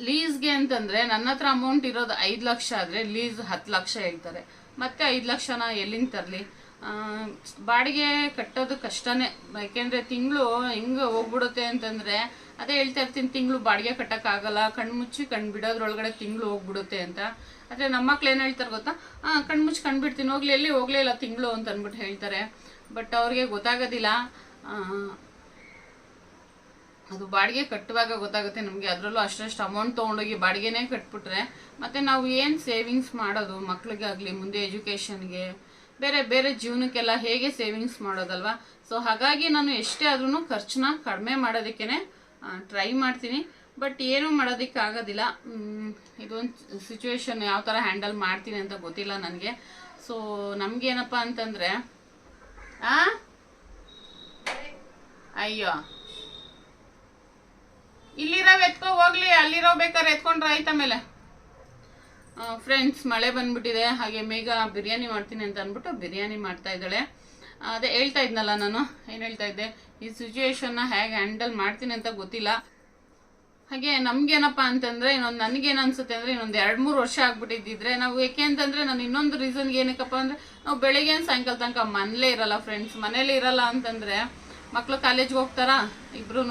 ಲೀಸ್ಗೆ ಅಂತಂದ್ರೆ ನನ್ನ ಹತ್ರ ಅಮೌಂಟ್ ಇರೋದು ಐದು ಲಕ್ಷ ಆದ್ರೆ ಲೀಸ್ ಹತ್ತು ಲಕ್ಷ ಹೇಳ್ತಾರೆ. ಮತ್ತೆ ಐದು ಲಕ್ಷನ ಎಲ್ಲಿಂದ ತರಲಿ? ಬಾಡಿಗೆ ಕಟ್ಟೋದು ಕಷ್ಟನೇ. ಯಾಕೆಂದ್ರೆ ತಿಂಗಳು ಹೆಂಗೆ ಹೋಗ್ಬಿಡುತ್ತೆ ಅಂತಂದ್ರೆ ಅದೇ ಹೇಳ್ತಾ ಇರ್ತೀನಿ, ತಿಂಗಳು ಬಾಡಿಗೆ ಕಟ್ಟಕ್ಕಾಗಲ್ಲ ಕಣ್ಣು ಮುಚ್ಚಿ ಕಣ್ಣು ಬಿಡೋದ್ರೊಳಗಡೆ ತಿಂಗಳು ಹೋಗ್ಬಿಡುತ್ತೆ ಅಂತ. ಆದರೆ ನಮ್ಮ ಮಕ್ಳು ಏನು ಹೇಳ್ತಾರೆ ಗೊತ್ತಾ? ಹಾಂ ಕಣ್ಣು ಮುಚ್ಚಿ ಕಣ್ಣು ಬಿಡ್ತೀನಿ, ಹೋಗ್ಲಿ, ಎಲ್ಲಿ ಹೋಗ್ಲೇ ಇಲ್ಲ ತಿಂಗಳು ಅಂತ ಅಂದ್ಬಿಟ್ಟು ಹೇಳ್ತಾರೆ. ಬಟ್ ಅವ್ರಿಗೆ ಗೊತ್ತಾಗೋದಿಲ್ಲ. ಅದು ಬಾಡಿಗೆ ಕಟ್ಟುವಾಗ ಗೊತ್ತಾಗುತ್ತೆ ನಮಗೆ. ಅದರಲ್ಲೂ ಅಷ್ಟಷ್ಟು ಅಮೌಂಟ್ ತೊಗೊಂಡೋಗಿ ಬಾಡಿಗೆನೇ ಕಟ್ಬಿಟ್ರೆ ಮತ್ತು ನಾವು ಏನು ಸೇವಿಂಗ್ಸ್ ಮಾಡೋದು ಮಕ್ಳಿಗಾಗಲಿ, ಮುಂದೆ ಎಜುಕೇಷನ್ಗೆ ಬೇರೆ ಬೇರೆ ಜೀವನಕ್ಕೆಲ್ಲ ಹೇಗೆ ಸೇವಿಂಗ್ಸ್ ಮಾಡೋದಲ್ವಾ? ಸೊ ಹಾಗಾಗಿ ನಾನು ಎಷ್ಟೇ ಆದ್ರೂ ಖರ್ಚನ್ನ ಕಡಿಮೆ ಮಾಡೋದಕ್ಕೇ ಟ್ರೈ ಮಾಡ್ತೀನಿ. ಬಟ್ ಏನೂ ಮಾಡೋದಕ್ಕಾಗೋದಿಲ್ಲ. ಆಗೋದಿಲ್ಲ ಇದೊಂದು ಸಿಚುವೇಶನ್ ಯಾವ ಥರ ಹ್ಯಾಂಡಲ್ ಮಾಡ್ತೀನಿ ಅಂತ ಗೊತ್ತಿಲ್ಲ ನನಗೆ. ಸೊ ನಮಗೇನಪ್ಪ ಅಂತಂದರೆ ಅಯ್ಯೋ. ಇಲ್ಲಿರೋವ್ ಎತ್ಕೊ ಹೋಗ್ಲಿ, ಅಲ್ಲಿರೋ ಬೇಕಾದ್ರೆ ಎತ್ಕೊಂಡ್ರೆ ಆಯ್ತ ಮೇಲೆ? ಫ್ರೆಂಡ್ಸ್ ಮಳೆ ಬಂದ್ಬಿಟ್ಟಿದೆ. ಹಾಗೆ ಮೇಘ ಬಿರಿಯಾನಿ ಮಾಡ್ತೀನಿ ಅಂತ ಅಂದ್ಬಿಟ್ಟು ಬಿರಿಯಾನಿ ಮಾಡ್ತಾ ಇದ್ದಾಳೆ. ಅದೇ ಹೇಳ್ತಾ ಇದ್ನಲ್ಲ ನಾನು, ಏನು ಹೇಳ್ತಾ ಇದ್ದೆ? ಈ ಸಿಚುವೇಶನ್ನ ಹೇಗೆ ಹ್ಯಾಂಡಲ್ ಮಾಡ್ತೀನಿ ಅಂತ ಗೊತ್ತಿಲ್ಲ. ಹಾಗೆ ನಮಗೇನಪ್ಪ ಅಂತಂದ್ರೆ, ಇನ್ನೊಂದು ನನಗೇನು ಅನ್ಸುತ್ತೆ ಅಂದ್ರೆ, ಇನ್ನೊಂದು ಎರಡು ಮೂರು ವರ್ಷ ಆಗ್ಬಿಟ್ಟಿದ್ದಿದ್ರೆ, ನಾವು ಏಕೆ ಅಂತಂದ್ರೆ, ನಾನು ಇನ್ನೊಂದು ರೀಸನ್ಗೆ ಏನಕ್ಕಪ್ಪ ಅಂದ್ರೆ, ನಾವು ಬೆಳಿಗ್ಗೆ ಸಾಯಂಕಾಲ ತನಕ ಮನೇಲೇ ಇರಲ್ಲ ಫ್ರೆಂಡ್ಸ್ ಮನೇಲಿ ಇರಲ್ಲ ಅಂತಂದ್ರೆ ಮಕ್ಳು ಕಾಲೇಜ್ಗೆ ಹೋಗ್ತಾರಾ? ಇಬ್ರು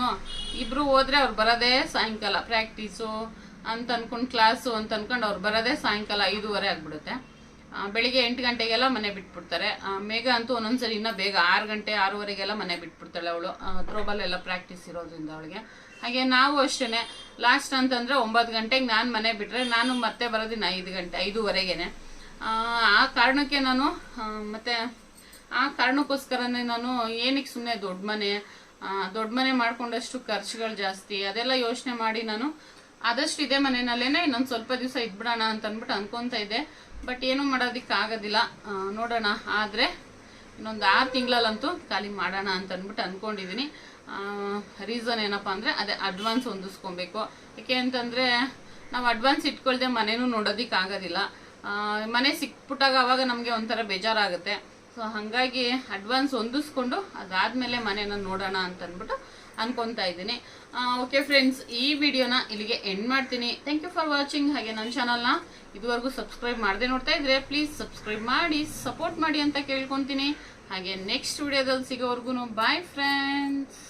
ಇಬ್ರು ಹೋದ್ರೆ ಅವ್ರು ಬರೋದೇ ಸಾಯಂಕಾಲ. ಪ್ರಾಕ್ಟೀಸು ಅಂತ ಅಂದ್ಕೊಂಡು ಕ್ಲಾಸು ಅಂತ ಅಂದ್ಕೊಂಡು ಅವ್ರು ಬರೋದೇ ಸಾಯಂಕಾಲ ಐದೂವರೆ ಆಗ್ಬಿಡುತ್ತೆ. ಬೆಳಿಗ್ಗೆ ಎಂಟು ಗಂಟೆಗೆಲ್ಲ ಮನೆ ಬಿಟ್ಬಿಡ್ತಾರೆ. ಮೇಘ ಅಂತೂ ಒಂದೊಂದ್ಸರಿ ಇನ್ನೂ ಬೇಗ ಆರು ಗಂಟೆ, ಆರೂವರೆಗೆಲ್ಲ ಮನೆ ಬಿಟ್ಬಿಡ್ತಾಳೆ ಅವಳು. ಥ್ರೋಬಾಲ್ ಎಲ್ಲ ಪ್ರಾಕ್ಟೀಸ್ ಇರೋದ್ರಿಂದ ಅವಳಿಗೆ. ಹಾಗೆ ನಾವು ಅಷ್ಟೇ ಲಾಸ್ಟ್ ಅಂತಂದ್ರೆ ಒಂಬತ್ತು ಗಂಟೆಗೆ ನಾನು ಮನೆ ಬಿಟ್ರೆ ನಾನು ಮತ್ತೆ ಬರೋದಿನ ಐದು ಗಂಟೆ, ಐದೂವರೆಗೇನೆ. ಆ ಕಾರಣಕ್ಕೆ ನಾನು ಮತ್ತೆ ಆ ಕಾರಣಕ್ಕೋಸ್ಕರನೇ ನಾನು ಏನಕ್ಕೆ ಸುಮ್ಮನೆ ದೊಡ್ಡ ಮನೆ ದೊಡ್ಡ ಮನೆ ಮಾಡ್ಕೊಂಡಷ್ಟು ಖರ್ಚುಗಳು ಜಾಸ್ತಿ, ಅದೆಲ್ಲ ಯೋಚನೆ ಮಾಡಿ ನಾನು ಆದಷ್ಟು ಇದೇ ಮನೆಯಲ್ಲೇನೆ ಇನ್ನೊಂದು ಸ್ವಲ್ಪ ದಿವಸ ಇದ್ಬಿಡೋಣ ಅಂತ ಅಂದ್ಬಿಟ್ಟು ಅನ್ಕೊಂತ ಇದ್ದೆ. ಬಟ್ ಏನೂ ಮಾಡೋದಕ್ಕೆ ಆಗೋದಿಲ್ಲ. ನೋಡೋಣ. ಆದರೆ ಇನ್ನೊಂದು ಆರು ತಿಂಗಳಲ್ಲಂತೂ ಖಾಲಿ ಮಾಡೋಣ ಅಂತ ಅಂದ್ಬಿಟ್ಟು ಅಂದ್ಕೊಂಡಿದ್ದೀನಿ ರೀಸನ್ ಏನಪ್ಪ ಅಂದರೆ ಅದೇ ಅಡ್ವಾನ್ಸ್ ಹೊಂದಿಸ್ಕೊಬೇಕು. ಯಾಕೆ ಅಂತಂದರೆ ನಾವು ಅಡ್ವಾನ್ಸ್ ಇಟ್ಕೊಳ್ದೆ ಮನೇನೂ ನೋಡೋದಕ್ಕೆ ಆಗೋದಿಲ್ಲ. ಮನೆ ಸಿಕ್ಬಿಟ್ಟಾಗ ಅವಾಗ ನಮಗೆ ಒಂಥರ ಬೇಜಾರಾಗುತ್ತೆ. ಸೊ ಹಾಗಾಗಿ ಅಡ್ವಾನ್ಸ್ ಹೊಂದಿಸ್ಕೊಂಡು ಅದಾದಮೇಲೆ ಮನೇನ ನೋಡೋಣ ಅಂತ ಅಂದ್ಬಿಟ್ಟು ಅನ್ಕೊಂತಾ ಇದ್ದೀನಿ. ಓಕೆ ಫ್ರೆಂಡ್ಸ್ ಈ ವಿಡಿಯೋನ ಇಲ್ಲಿಗೆ ಎಂಡ್ ಮಾಡ್ತೀನಿ. ಥ್ಯಾಂಕ್ ಯು ಫಾರ್ ವಾಚಿಂಗ್ ಹಾಗೆ ನನ್ನ ಚಾನಲ್ನ ಇದುವರೆಗೂ ಸಬ್ಸ್ಕ್ರೈಬ್ ಮಾಡದೆ ನೋಡ್ತಾ ಇದ್ರೆ ಪ್ಲೀಸ್ ಸಬ್ಸ್ಕ್ರೈಬ್ ಮಾಡಿ ಸಪೋರ್ಟ್ ಮಾಡಿ ಅಂತ ಕೇಳ್ಕೊತೀನಿ. ಹಾಗೆ ನೆಕ್ಸ್ಟ್ ವಿಡಿಯೋದಲ್ಲಿ ಸಿಗೋವರೆಗೂ ಬಾಯ್ ಫ್ರೆಂಡ್ಸ್